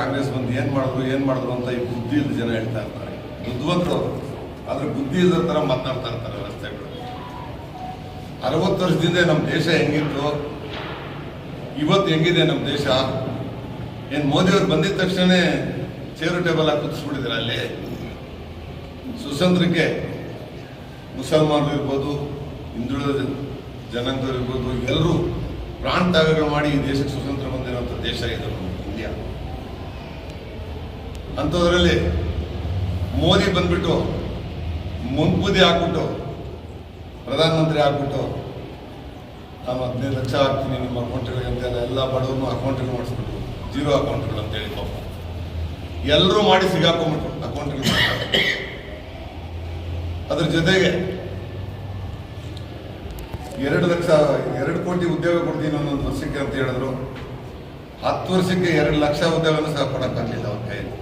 ಕಾಂಗ್ರೆಸ್ ಬಂದು ಏನ್ ಮಾಡಿದ್ರು, ಏನು ಮಾಡಿದ್ರು ಅಂತ ಈ ಬುದ್ಧಿ ಇಲ್ಲದ ಜನ ಹೇಳ್ತಾ ಇರ್ತಾರೆ. ಬುದ್ಧಿವಂತರು. ಆದ್ರೆ ಬುದ್ಧಿ ಇಲ್ಲದ ಥರ ಮಾತನಾಡ್ತಾ ಇರ್ತಾರೆ ರಸ್ತೆಗಳು. ಅರವತ್ತು ವರ್ಷದಿಂದ ನಮ್ಮ ದೇಶ ಹೆಂಗಿತ್ತು? ಇವತ್ತು ಹೆಂಗಿದೆ ನಮ್ಮ ದೇಶ? ಏನು ಮೋದಿಯವರು ಬಂದಿದ ತಕ್ಷಣ ಚೇರು ಟೇಬಲ್ ಹಾಕಿ ಕುತ್ಸ್ಬಿಟ್ಟಿದ್ರೆ ಅಲ್ಲಿ. ಸುಸಂದ್ರಕ್ಕೆ ಮುಸಲ್ಮಾನರು ಇರ್ಬೋದು, ಹಿಂದುಳಿದ ಜನಾಂಗದವ್ರು ಇರ್ಬೋದು, ಎಲ್ಲರೂ ಪ್ರಾಣ ತ್ಯಾಗಗಳು ಮಾಡಿ ಈ ದೇಶಕ್ಕೆ ಸ್ವತಂತ್ರ ಬಂದಿರುವಂಥ ದೇಶ ಇದು. ನಮ್ಮ ಇಂಡಿಯಾ ಅಂಥದ್ರಲ್ಲಿ ಮೋದಿ ಬಂದ್ಬಿಟ್ಟು ಮುಂಪುದಿ ಹಾಕ್ಬಿಟ್ಟು ಪ್ರಧಾನಮಂತ್ರಿ ಆಗ್ಬಿಟ್ಟು, ನಾನು ಹದಿನೈದು ಲಕ್ಷ ಹಾಕ್ತೀನಿ ನಿಮ್ಮ ಅಕೌಂಟ್ಗಳಿಗೆ ಅಂತೆಲ್ಲ ಎಲ್ಲ ಬಡವ್ರನ್ನೂ ಅಕೌಂಟ್ಗಳು ಮಾಡಿಸ್ಬಿಟ್ಟು ಜೀರೋ ಅಕೌಂಟ್ಗಳು ಅಂತೇಳಿ ಪಾಪ. ಎಲ್ಲರೂ ಮಾಡಿ ಸಿಗಾಕೊಂಡ್ಬಿಟ್ರು ಅಕೌಂಟ್ಗಳು ಅದ್ರ ಜೊತೆಗೆ ಎರಡು ಲಕ್ಷ, ಎರಡು ಕೋಟಿ ಉದ್ಯೋಗ ಕೊಡ್ತೀನಿ ಒಂದೊಂದು ವರ್ಷಕ್ಕೆ ಅಂತ ಹೇಳಿದ್ರು. ಹತ್ತು ವರ್ಷಕ್ಕೆ ಎರಡು ಲಕ್ಷ ಉದ್ಯೋಗನೂ ಸಹ ಕೊಡೋಕ್ಕಾಗಲಿಲ್ಲ ಅವ್ರ ಕೈಯಲ್ಲಿ.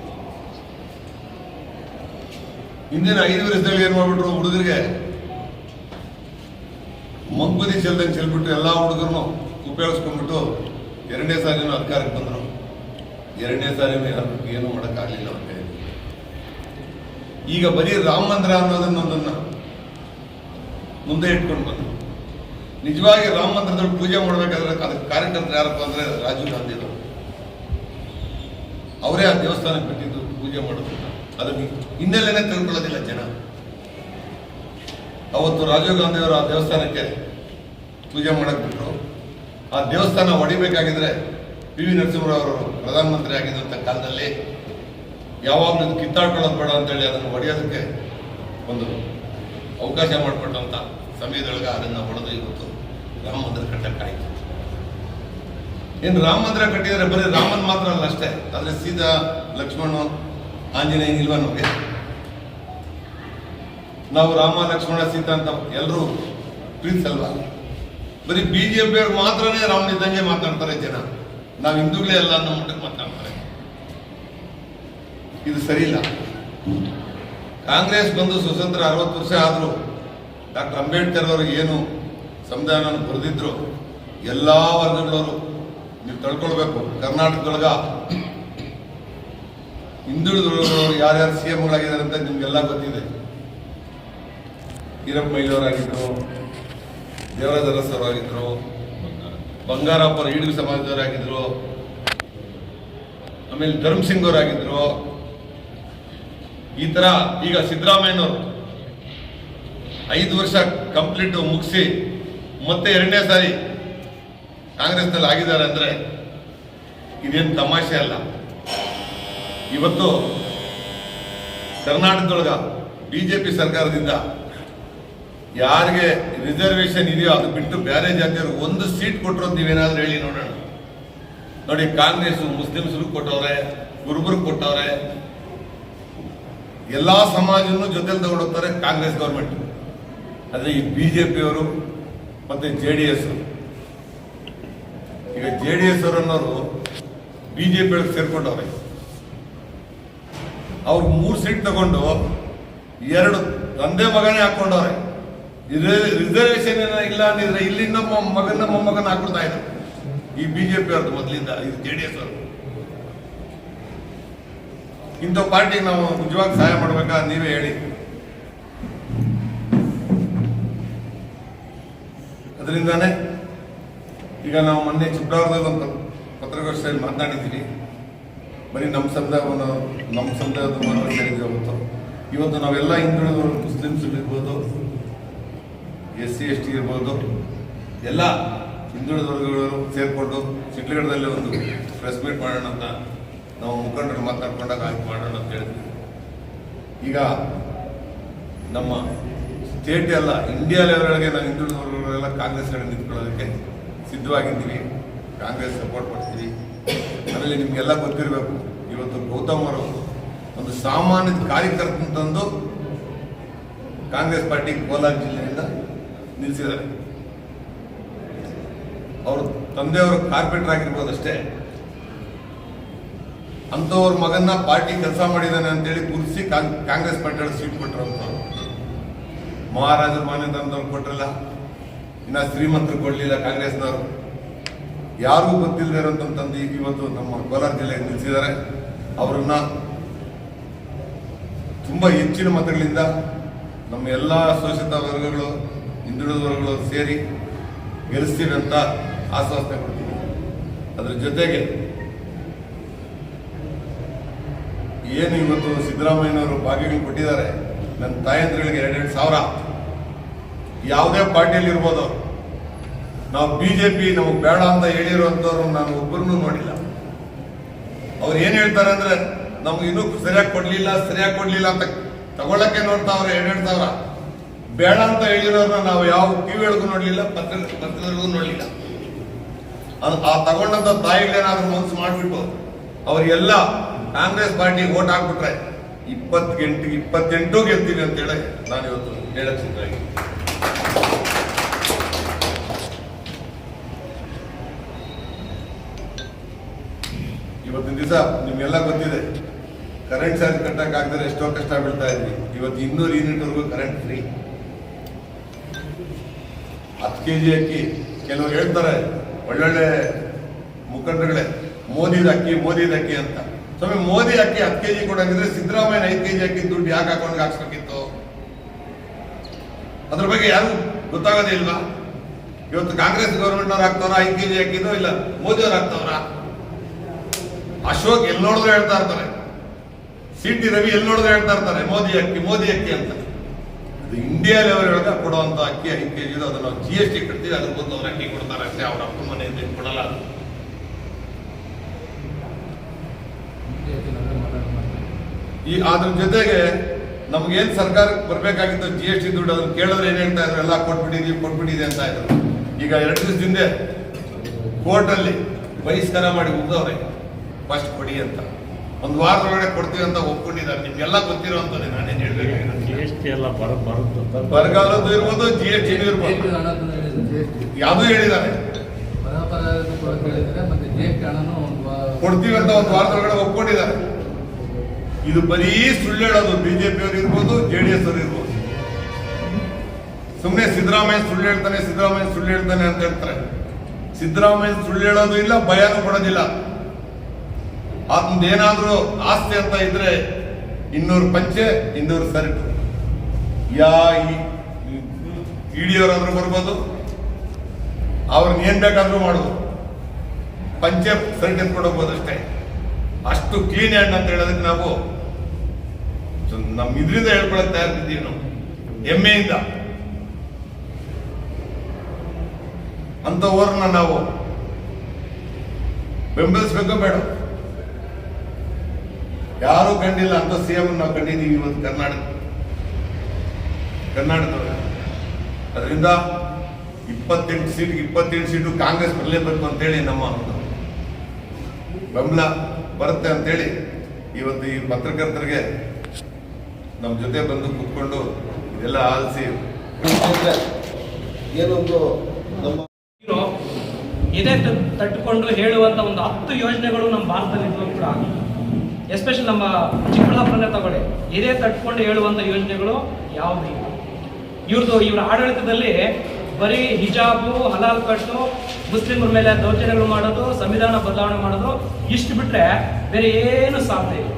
ಹಿಂದಿನ ಐದು ವರ್ಷದಲ್ಲಿ ಏನ್ ಮಾಡ್ಬಿಟ್ರು ಹುಡುಗರಿಗೆ? ಮಂಗುದಿ ಚೆಲ್ದಂಗೆ ಚೆಲ್ಬಿಟ್ಟು ಎಲ್ಲಾ ಹುಡುಗರನ್ನು ಉಪಯೋಗಿಸ್ಕೊಂಡ್ಬಿಟ್ಟು ಎರಡನೇ ಸಾರಿನೂ ಅಧಿಕಾರಕ್ಕೆ ಬಂದರು. ಎರಡನೇ ಸಾಲಿನ ಏನು ಏನೂ ಮಾಡೋಕ್ಕಾಗಲಿಲ್ಲ ಅವರಿಗೆ ಈಗ ಬರೀ ರಾಮ ಮಂದಿರ ಅನ್ನೋದನ್ನೊಂದನ್ನ ಮುಂದೆ ಇಟ್ಕೊಂಡು ಬಂದರು. ನಿಜವಾಗಿ ರಾಮ ಮಂದಿರದಲ್ಲಿ ಪೂಜೆ ಮಾಡಬೇಕಾದ್ರೆ ಅದಕ್ಕೆ ಕಾರ್ಯಕರ್ತರು ಯಾರಪ್ಪ ಅಂದರೆ ರಾಜೀವ್ ಗಾಂಧಿ ಅವರು. ಅವರೇ ಆ ದೇವಸ್ಥಾನಕ್ಕೆ ಬಿಟ್ಟಿದ್ದು ಪೂಜೆ ಮಾಡೋದು. ಅದಕ್ಕೆ ಹಿನ್ನೆಲೆನೇ ತಿಳ್ಕೊಳ್ಳೋದಿಲ್ಲ ಜನ. ಅವತ್ತು ರಾಜೀವ್ ಗಾಂಧಿ ಅವರು ಆ ದೇವಸ್ಥಾನಕ್ಕೆ ಪೂಜೆ ಮಾಡಕ್ ಬಿಟ್ಟರು ಆ ದೇವಸ್ಥಾನ ಹೊಡಿಬೇಕಾಗಿದ್ರೆ ಪಿ ವಿ ನರಸಿಂಹರಾವ್ ಪ್ರಧಾನಮಂತ್ರಿ ಆಗಿದ್ದಂಥ ಕಾಲದಲ್ಲಿ ಯಾವಾಗಲೂ ಕಿತ್ತಾಡ್ಕೊಳ್ಳೋದು ಬೇಡ ಅಂತೇಳಿ ಅದನ್ನು ಹೊಡೆಯೋದಕ್ಕೆ ಒಂದು ಅವಕಾಶ ಮಾಡಿಕೊಟ್ಟಂಥ ಸಮಯದೊಳಗೆ ಅದನ್ನು ಹೊಡೆದು ಇವತ್ತು ರಾಮ ಮಂದಿರ ಕಟ್ಟಕ್ಕಾಯಿತು ಏನು ರಾಮ ಮಂದಿರ ಕಟ್ಟಿದರೆ ಬರೀ ರಾಮನ್ ಮಾತ್ರ ಅಲ್ಲ ಅಷ್ಟೇ. ಆದರೆ ಸೀತಾ, ಲಕ್ಷ್ಮಣ ಆಂಜನೇಯ ಇಲ್ವಾ ನಮಗೆ? ನಾವು ರಾಮ ಲಕ್ಷ್ಮಣ ಸೀತಾ ಅಂತ ಎಲ್ಲರೂ ಪ್ರೀತಿಸಲ್ವಾ ಬರೀ ಬಿಜೆಪಿ ಅವರು ಮಾತ್ರನೇ ರಾಮನಿದ್ದಂಗೆ ಮಾತಾಡ್ತಾರೆ ಜನ. ನಾವು ಹಿಂದೂಗಳೇ ಅಲ್ಲ ಅನ್ನೋ ಮಟ್ಟಕ್ಕೆ ಮಾತಾಡ್ತಾರೆ. ಇದು ಸರಿ ಇಲ್ಲ ಕಾಂಗ್ರೆಸ್ ಬಂದು ಸ್ವತಂತ್ರ ಅರವತ್ತು ವರ್ಷ ಆದರೂ ಡಾಕ್ಟರ್ ಅಂಬೇಡ್ಕರ್ ಅವರು ಏನು ಸಂವಿಧಾನ ಬರೆದಿದ್ರು, ಎಲ್ಲ ವರ್ಗಗಳವರು ನೀವು ತಳ್ಕೊಳ್ಬೇಕು. ಕರ್ನಾಟಕದೊಳಗ ಹಿಂದುಳಿದವರು ಯಾರ್ಯಾರು ಸಿ ಎಂಗಳಾಗಿದ್ದಾರೆ ಅಂತ ನಿಮ್ಗೆಲ್ಲ ಗೊತ್ತಿದೆ. ಈರಪ್ಪ ಮೈಲವರಾಗಿದ್ರು, ದೇವರಾಜ ಅರಸ್ ಅವರಾಗಿದ್ರು ಬಂಗಾರಪ್ಪ ಸಮಾಜದವರು ಸಮಾಜದವರಾಗಿದ್ರು, ಆಮೇಲೆ ಧರ್ಮ್ ಸಿಂಗ್ ಅವರಾಗಿದ್ರು ಈ ತರ ಈಗ ಸಿದ್ದರಾಮಯ್ಯನವರು ಐದು ವರ್ಷ ಕಂಪ್ಲೀಟ್ ಮುಗಿಸಿ ಮತ್ತೆ ಎರಡನೇ ಸಾರಿ ಕಾಂಗ್ರೆಸ್ನಲ್ಲಿ ಆಗಿದ್ದಾರೆ ಅಂದ್ರೆ ಇದೇನು ತಮಾಷೆ ಅಲ್ಲ. ಇವತ್ತು ಕರ್ನಾಟಕದೊಳಗ ಬಿಜೆಪಿ ಸರ್ಕಾರದಿಂದ ಯಾರಿಗೆ ರಿಸರ್ವೇಶನ್ ಇದೆಯೋ ಅದು ಬಿಟ್ಟು ಬೇರೆ ಜಾತಿಯವರು ಒಂದು ಸೀಟ್ ಕೊಟ್ಟರು ನೀವೇನಾದ್ರೂ ಹೇಳಿ ನೋಡೋಣ. ನೋಡಿ ಕಾಂಗ್ರೆಸ್ ಮುಸ್ಲಿಮ್ಸ್ರು ಕೊಟ್ಟವ್ರೆ ಕುರುಬರು ಕೊಟ್ಟವ್ರೆ, ಎಲ್ಲಾ ಸಮಾಜವನ್ನು ಜೊತೆಲಿ ತಗೊಂಡೋಗ್ತಾರೆ ಕಾಂಗ್ರೆಸ್ ಗೌರ್ಮೆಂಟ್ ಆದರೆ ಈ ಬಿಜೆಪಿಯವರು ಮತ್ತೆ ಜೆ ಡಿ ಎಸ್ ಈಗ ಜೆ ಡಿ ಎಸ್ ಅವರನ್ನೋರು ಬಿಜೆಪಿ ಪಿಯವ್ರಿಗೆ ಸೇರ್ಕೊಂಡವ್ರೆ. ಅವ್ರು ಮೂರು ಸೀಟ್ ತಗೊಂಡು ಎರಡು ತಂದೆ ಮಗನೇ ಹಾಕೊಂಡವ್ರೆ ರಿಸರ್ವೇಶನ್ ಇಲ್ಲ ಅಂದಿದ್ರೆ ಇಲ್ಲಿ ನಮ್ಮ ಮಗನ ಮೊಮ್ಮಗನ ಹಾಕೊಳ್ತಾ ಇದ್ರು. ಈ ಬಿಜೆಪಿ ಅವ್ರದ್ದು ಮೊದಲಿಂದ ಇದು ಜೆ ಡಿ ಎಸ್ ಅವರು ಇಂಥ ಪಾರ್ಟಿಗೆ ನಾವು ನಿಜವಾಗಿ ಸಹಾಯ ಮಾಡ್ಬೇಕಾ ನೀವೇ ಹೇಳಿ. ಅದರಿಂದಾನೇ ಈಗ ನಾವು ಮೊನ್ನೆ ಚಿಕ್ಕಬಳ್ಳಾಪುರದಲ್ಲಿ ಒಂದು ಪತ್ರಿಕಾಗೋಷ್ಠಿಯಲ್ಲಿ ಮಾತನಾಡಿದ್ದೀವಿ. ಬರೀ ನಮ್ಮ ಸಮುದಾಯವನ್ನು ನಮ್ಮ ಸಮುದಾಯದ ಮಾತ್ರ ಸೇರಿದ್ವಿ ಅವತ್ತು ಇವತ್ತು ನಾವೆಲ್ಲ ಹಿಂದುಳಿದವರು ಮುಸ್ಲಿಮ್ಸ್ ಇರ್ಬೋದು ಎಸ್ ಸಿ ಎಸ್ ಟಿ ಇರ್ಬೋದು, ಎಲ್ಲ ಹಿಂದುಳಿದ ವರ್ಗಗಳು ಸೇರಿಕೊಂಡು ಚಿತ್ರಗಡದಲ್ಲಿ ಒಂದು ಪ್ರೆಸ್ ಮೀಟ್ ಮಾಡೋಣ ಅಂತ ನಾವು ಮುಖಂಡರು ಮಾತಾಡ್ಕೊಂಡಾಗ ಆಯ್ತು ಮಾಡೋಣ ಅಂತ ಹೇಳಿದ್ವಿ. ಈಗ ನಮ್ಮ ಸ್ಟೇಟ್ ಎಲ್ಲ ಇಂಡಿಯಾ ಲೆವೆಲ್ಗೆ ನಾವು ಹಿಂದುಳಿದ ವರ್ಗಗಳೆಲ್ಲ ಕಾಂಗ್ರೆಸ್ ಕಡೆ ನಿಂತ್ಕೊಳ್ಳೋದಕ್ಕೆ ಸಿದ್ಧವಾಗಿದ್ದೀವಿ. ಕಾಂಗ್ರೆಸ್ ಸಪೋರ್ಟ್ ಮಾಡ್ತೀವಿ ಆಮೇಲೆ ನಿಮಗೆಲ್ಲ ಗೊತ್ತಿರಬೇಕು. ಇವತ್ತು ಗೌತಮ್ ಅವರು ಒಂದು ಸಾಮಾನ್ಯ ಕಾರ್ಯಕರ್ತನ ತಂದು ಕಾಂಗ್ರೆಸ್ ಪಾರ್ಟಿ ಕೋಲಾರ ಜಿಲ್ಲೆಯಿಂದ ನಿಲ್ಲಿಸಿದ್ದಾರೆ ಅವರು ತಂದೆಯವರು ಕಾರ್ಪೆಂಟರ್ ಆಗಿರ್ಬೋದು ಅಷ್ಟೇ ಅಂಥವ್ರ ಮಗನ್ನ ಪಾರ್ಟಿ ಕೆಲಸ ಮಾಡಿದ್ದಾನೆ ಅಂತೇಳಿ ಗುರುತಿಸಿ ಕಾಂಗ್ರೆಸ್ ಪಾರ್ಟಿಯವ್ರು ಸೀಟ್ ಕೊಟ್ಟರು ಮಹಾರಾಜರು ಮಾನ್ಯತನದವ್ರು ಕೊಟ್ಟರಲ್ಲ ಇನ್ನ ಶ್ರೀಮಂತರು ಕೊಡ್ಲಿಲ್ಲ ಕಾಂಗ್ರೆಸ್ನವರು. ಯಾರಿಗೂ ಗೊತ್ತಿಲ್ಲದೆ ಇರೋಂಥ ತಂದು ಇವತ್ತು ನಮ್ಮ ಕೋಲಾರ ಜಿಲ್ಲೆಗೆ ನಿಲ್ಲಿಸಿದ್ದಾರೆ ಅವರನ್ನ ತುಂಬ ಹೆಚ್ಚಿನ ಮತಗಳಿಂದ ನಮ್ಮ ಎಲ್ಲ ಶೋಷಿತ ವರ್ಗಗಳು, ಹಿಂದುಳಿದ ವರ್ಗಗಳು ಸೇರಿ ಗೆಲ್ಲಿಸ್ತೀವಿ ಅಂತ ಆಶ್ವಾಸನೆ ಕೊಡ್ತೀವಿ ಅದರ ಜೊತೆಗೆ ಏನು ಇವತ್ತು ಸಿದ್ದರಾಮಯ್ಯನವರು ಭಾಗ್ಯಗಳು ಕೊಟ್ಟಿದ್ದಾರೆ, ನನ್ನ ತಾಯಂದ್ರಗಳಿಗೆ ಎರಡೆರಡು ಸಾವಿರ. ಯಾವುದೇ ಪಾರ್ಟಿಯಲ್ಲಿ ಇರ್ಬೋದು. ನಾವು ಬಿ ಜೆ ಪಿ ನಮಗೆ ಬೇಡ ಅಂತ ಹೇಳಿರುವಂಥವ್ರು ನಾನು ಒಬ್ಬರನ್ನು ನೋಡಿಲ್ಲ. ಅವ್ರು ಏನು ಹೇಳ್ತಾರೆ ಅಂದ್ರೆ, ನಮ್ಗೆ ಇನ್ನೂ ಸರಿಯಾಗಿ ಕೊಡ್ಲಿಲ್ಲ ಸರಿಯಾಗಿ ಕೊಡ್ಲಿಲ್ಲ ಅಂತ ತಗೊಳ್ಳಕ್ಕೆ ನೋಡ್ತಾವ್ರೆ ಎರಡೆರಡು ಸಾವಿರ ಬೇಡ ಅಂತ ಹೇಳಿರೋರ್ನ ನಾವು ಯಾವ ಟಿವಿಗಳಿಗೂ ನೋಡ್ಲಿಲ್ಲ, ಪತ್ರ ಪತ್ರದವರೆಗೂ ನೋಡ್ಲಿಲ್ಲ. ಅದು ಆ ತಗೊಂಡಂತ ತಾಯಿಗಳೇನಾದ್ರೂ ಮನಸ್ಸು ಮಾಡ್ಬಿಟ್ಟು ಅವರಿಗೆಲ್ಲ ಕಾಂಗ್ರೆಸ್ ಪಾರ್ಟಿ ಓಟ್ ಹಾಕ್ಬಿಟ್ರೆ, ಇಪ್ಪತ್ತೆಂಟು ಇಪ್ಪತ್ತೆಂಟು ಗೆಲ್ತೀವಿ ಅಂತೇಳಿ ನಾನು ಇವತ್ತು ಹೇಳಕ್ ಸಿದ್ಧವಾಗಿ ಇವತ್ತಿನ ದಿವಸ ನಿಮ್ಗೆಲ್ಲ ಗೊತ್ತಿದೆ. ಕರೆಂಟ್ ಚಾರ್ಜ್ ಕಟ್ಟಕ್ ಆಗದ್ರೆ ಎಷ್ಟೋ ಕಷ್ಟ ಬೀಳ್ತಾ ಇದ್ವಿ. ಇವತ್ತು ಇನ್ನೂರು ಯೂನಿಟ್ವರೆಗೂ ಕರೆಂಟ್ ಫ್ರೀ ಹತ್ತು ಕೆ ಜಿ ಅಕ್ಕಿ, ಕೆಲವರು ಹೇಳ್ತಾರೆ, ಒಳ್ಳೊಳ್ಳೆ ಮುಖಂಡರುಗಳೇ, ಮೋದಿದ ಅಕ್ಕಿ ಮೋದಿದ ಅಕ್ಕಿ ಅಂತ. ಸ್ವಾಮಿ, ಮೋದಿ ಅಕ್ಕಿ ಹತ್ತು ಕೆ ಜಿ ಕೊಡಂಗಿದ್ರೆ ಸಿದ್ದರಾಮಯ್ಯ ಐದು ಕೆ ಜಿ ಅಕ್ಕಿ ದುಡ್ಡು ಯಾಕೆ ಹಾಕೊಂಡು ಹಾಕ್ಸ್ಬೇಕಿತ್ತು? ಅದ್ರ ಬಗ್ಗೆ ಯಾರು ಗೊತ್ತಾಗೋದೇ ಇಲ್ವಾ? ಇವತ್ತು ಕಾಂಗ್ರೆಸ್ ಗೌರ್ಮೆಂಟ್ ಅವ್ರು ಹಾಕ್ತಾರ ಐದು ಕೆ ಜಿ ಅಕ್ಕಿನೋ ಇಲ್ಲ ಮೋದಿ ಅವ್ರು ಹಾಕ್ತಾವ್ರ? ಅಶೋಕ್ ಎಲ್ಲಿ ನೋಡಿದ್ರೆ ಹೇಳ್ತಾ ಇರ್ತಾರೆ. ಸಿ ರವಿ ಎಲ್ಲಿ ನೋಡಿದ್ರೆ ಹೇಳ್ತಾ ಇರ್ತಾರೆ, ಮೋದಿ ಅಕ್ಕಿ ಮೋದಿ ಅಕ್ಕಿ ಅಂತ. ಅದು ಇಂಡಿಯಾ ಲೆವೆಲ್ ಒಳಗೆ ಕೊಡುವಂತ ಅಕ್ಕಿ ಐದು ಕೆ ಜಿದು ಅದನ್ನ ಜಿ ಎಸ್ ಟಿ ಕಟ್ತೀವಿ ಅದಕ್ಕೆ ಬಂದು ಅವ್ರ ಅಕ್ಕಿ ಕೊಡ್ತಾರೆ ಅಷ್ಟೇ ಅವ್ರ ಅಪ್ಪನ ಮನೆಯಿಂದ ಕೊಡಲ್ಲ. ಈ ಅದ್ರ ಜೊತೆಗೆ ನಮ್ಗೇನ್ ಸರ್ಕಾರಕ್ಕೆ ಬರ್ಬೇಕಾಗಿತ್ತು ಜಿ ಎಸ್ ಟಿ ದುಡ್ಡು, ಅದನ್ನ ಕೇಳಿದ್ರೆ ಏನ್ ಹೇಳ್ತಾ ಇದ್ರು? ಎಲ್ಲ ಕೊಟ್ಬಿಟ್ಟಿದೀವಿ, ಕೊಟ್ಬಿಟ್ಟಿದೆ ಅಂತ ಇದ್ರು. ಈಗ ಎರಡು ದಿವಸದಿಂದ ಕೋರ್ಟಲ್ಲಿ ಬಹಿಷ್ಕಾರ ಮಾಡಿ ಉಗ್ದವ್ರೆ ಫಸ್ಟ್ ಕೊಡಿ ಅಂತ. ಒಂದು ವಾರದೊಳಗಡೆ ಕೊಡ್ತೀವಿ ಅಂತ ಒಪ್ಕೊಂಡಿದ್ದಾರೆ ನಿಮ್ಗೆಲ್ಲ ಗೊತ್ತಿರೋ ನಾನೇನ್ ನಾನೇನು ಜಿ ಎಸ್ ಟಿ ಎಲ್ಲ ಬರ ಬರುತ್ತೆ ಬರಗಾಲದ್ದು ಇರ್ಬೋದು ಜಿ ಎಸ್ ಟಿ ಇರ್ಬೋದು. ಯಾವುದು ಹೇಳಿದ್ದಾರೆ. ಕೊಡ್ತೀವಿ ಅಂತ ಒಂದು ವಾರದೊಳಗಡೆ ಒಪ್ಕೊಂಡಿದ್ದಾರೆ. ಇದು ಬರೀ ಸುಳ್ಳು ಹೇಳೋದು. ಬಿಜೆಪಿ ಅವರು ಇರ್ಬೋದು ಜೆ ಡಿ ಎಸ್ ಅವರು ಇರ್ಬೋದು. ಸುಮ್ಮನೆ ಸಿದ್ದರಾಮಯ್ಯ ಸುಳ್ಳು ಹೇಳ್ತಾನೆ ಸಿದ್ದರಾಮಯ್ಯ ಸುಳ್ಳು ಹೇಳ್ತಾನೆ ಅಂತ ಹೇಳ್ತಾರೆ. ಸಿದ್ದರಾಮಯ್ಯ ಸುಳ್ಳು ಹೇಳೋದು ಇಲ್ಲ ಭಯನೂ ಪಡೋದಿಲ್ಲ ಏನಾದ್ರೂ ಆಸ್ತಿ ಅಂತ ಇದ್ರೆ ಇನ್ನೂರು ಪಂಚೆ, ಇನ್ನೂರು ಸರಿಟು. ಯಾ ಇಡಿಯವರಾದ್ರೂ ಬರ್ಬೋದು. ಅವ್ರನ್ನ ಏನ್ ಬೇಕಾದ್ರೂ ಮಾಡ್ಬೋದು. ಪಂಚೆ, ಸರಿಟ್ ಎತ್ಕೊಂಡು ಅಷ್ಟೇ. ಅಷ್ಟು ಕ್ಲೀನ್ ಹ್ಯಾಂಡ್ ಅಂತ ಹೇಳೋದಕ್ಕೆ ನಾವು ನಮ್ಮ ನಮ್ ಇದರಿಂದ ಹೇಳ್ಕೊಳಕ್ ತಯಾರಿದ್ದೀವಿ ನಾವು. ಹೆಮ್ಮೆಯಿಂದ. ಅಂತವ್ರನ್ನ ನಾವು ಬೆಂಬಲಿಸ್ಬೇಕೋ ಬೇಡ. ಯಾರು ಕಂಡಿಲ್ಲ ಅಂತ ಸಿ ಎಂ ನಾವು ಕಂಡಿದ್ದೀವಿ ಇವತ್ತು ಕರ್ನಾಟಕ ಕರ್ನಾಟಕದವ್ರು. ಅದರಿಂದ ಇಪ್ಪತ್ತೆಂಟು ಸೀಟ್ ಇಪ್ಪತ್ತೆಂಟು ಸೀಟು ಕಾಂಗ್ರೆಸ್ ಬರಲೇಬೇಕು ಅಂತೇಳಿ ನಮ್ಮ ಬೆಂಬಲ ಬರುತ್ತೆ ಅಂತೇಳಿ ಇವತ್ತು ಈ ಪತ್ರಕರ್ತರಿಗೆ ನಮ್ಮ ಜೊತೆ ಬಂದು ಕೂತ್ಕೊಂಡು ಇದೆಲ್ಲ ಆಲಿಸಿ ಏನೊಂದು ನಮ್ಮ ತ- ತಟ್ಟುಕೊಂಡು ಹೇಳುವಂತ ಒಂದು ಹತ್ತು ಯೋಜನೆಗಳು ನಮ್ಮ ಭಾರತದಲ್ಲಿ ಕೂಡ ಎಸ್ಪೆಷಲಿ ನಮ್ಮ ಚಿಕ್ಕಬಳ್ಳಾಪುರನೇ ತಗೊಳ್ಳಿ. ಇದೇ ತಟ್ಕೊಂಡು ಹೇಳುವಂಥ ಯೋಜನೆಗಳು ಯಾವುದು ಇಲ್ಲ. ಇವ್ರದ್ದು ಇವರ ಆಡಳಿತದಲ್ಲಿ ಬರೀ ಹಿಜಾಬು, ಹಲಾಲ್ ಕಟ್ಟು, ಮುಸ್ಲಿಮರ ಮೇಲೆ ದೌರ್ಜನ್ಯಗಳು ಮಾಡೋದು, ಸಂವಿಧಾನ ಬದಲಾವಣೆ ಮಾಡೋದು, ಇಷ್ಟು ಬಿಟ್ಟರೆ ಬೇರೆ ಏನು ಸಾಧ್ಯ ಇಲ್ಲ.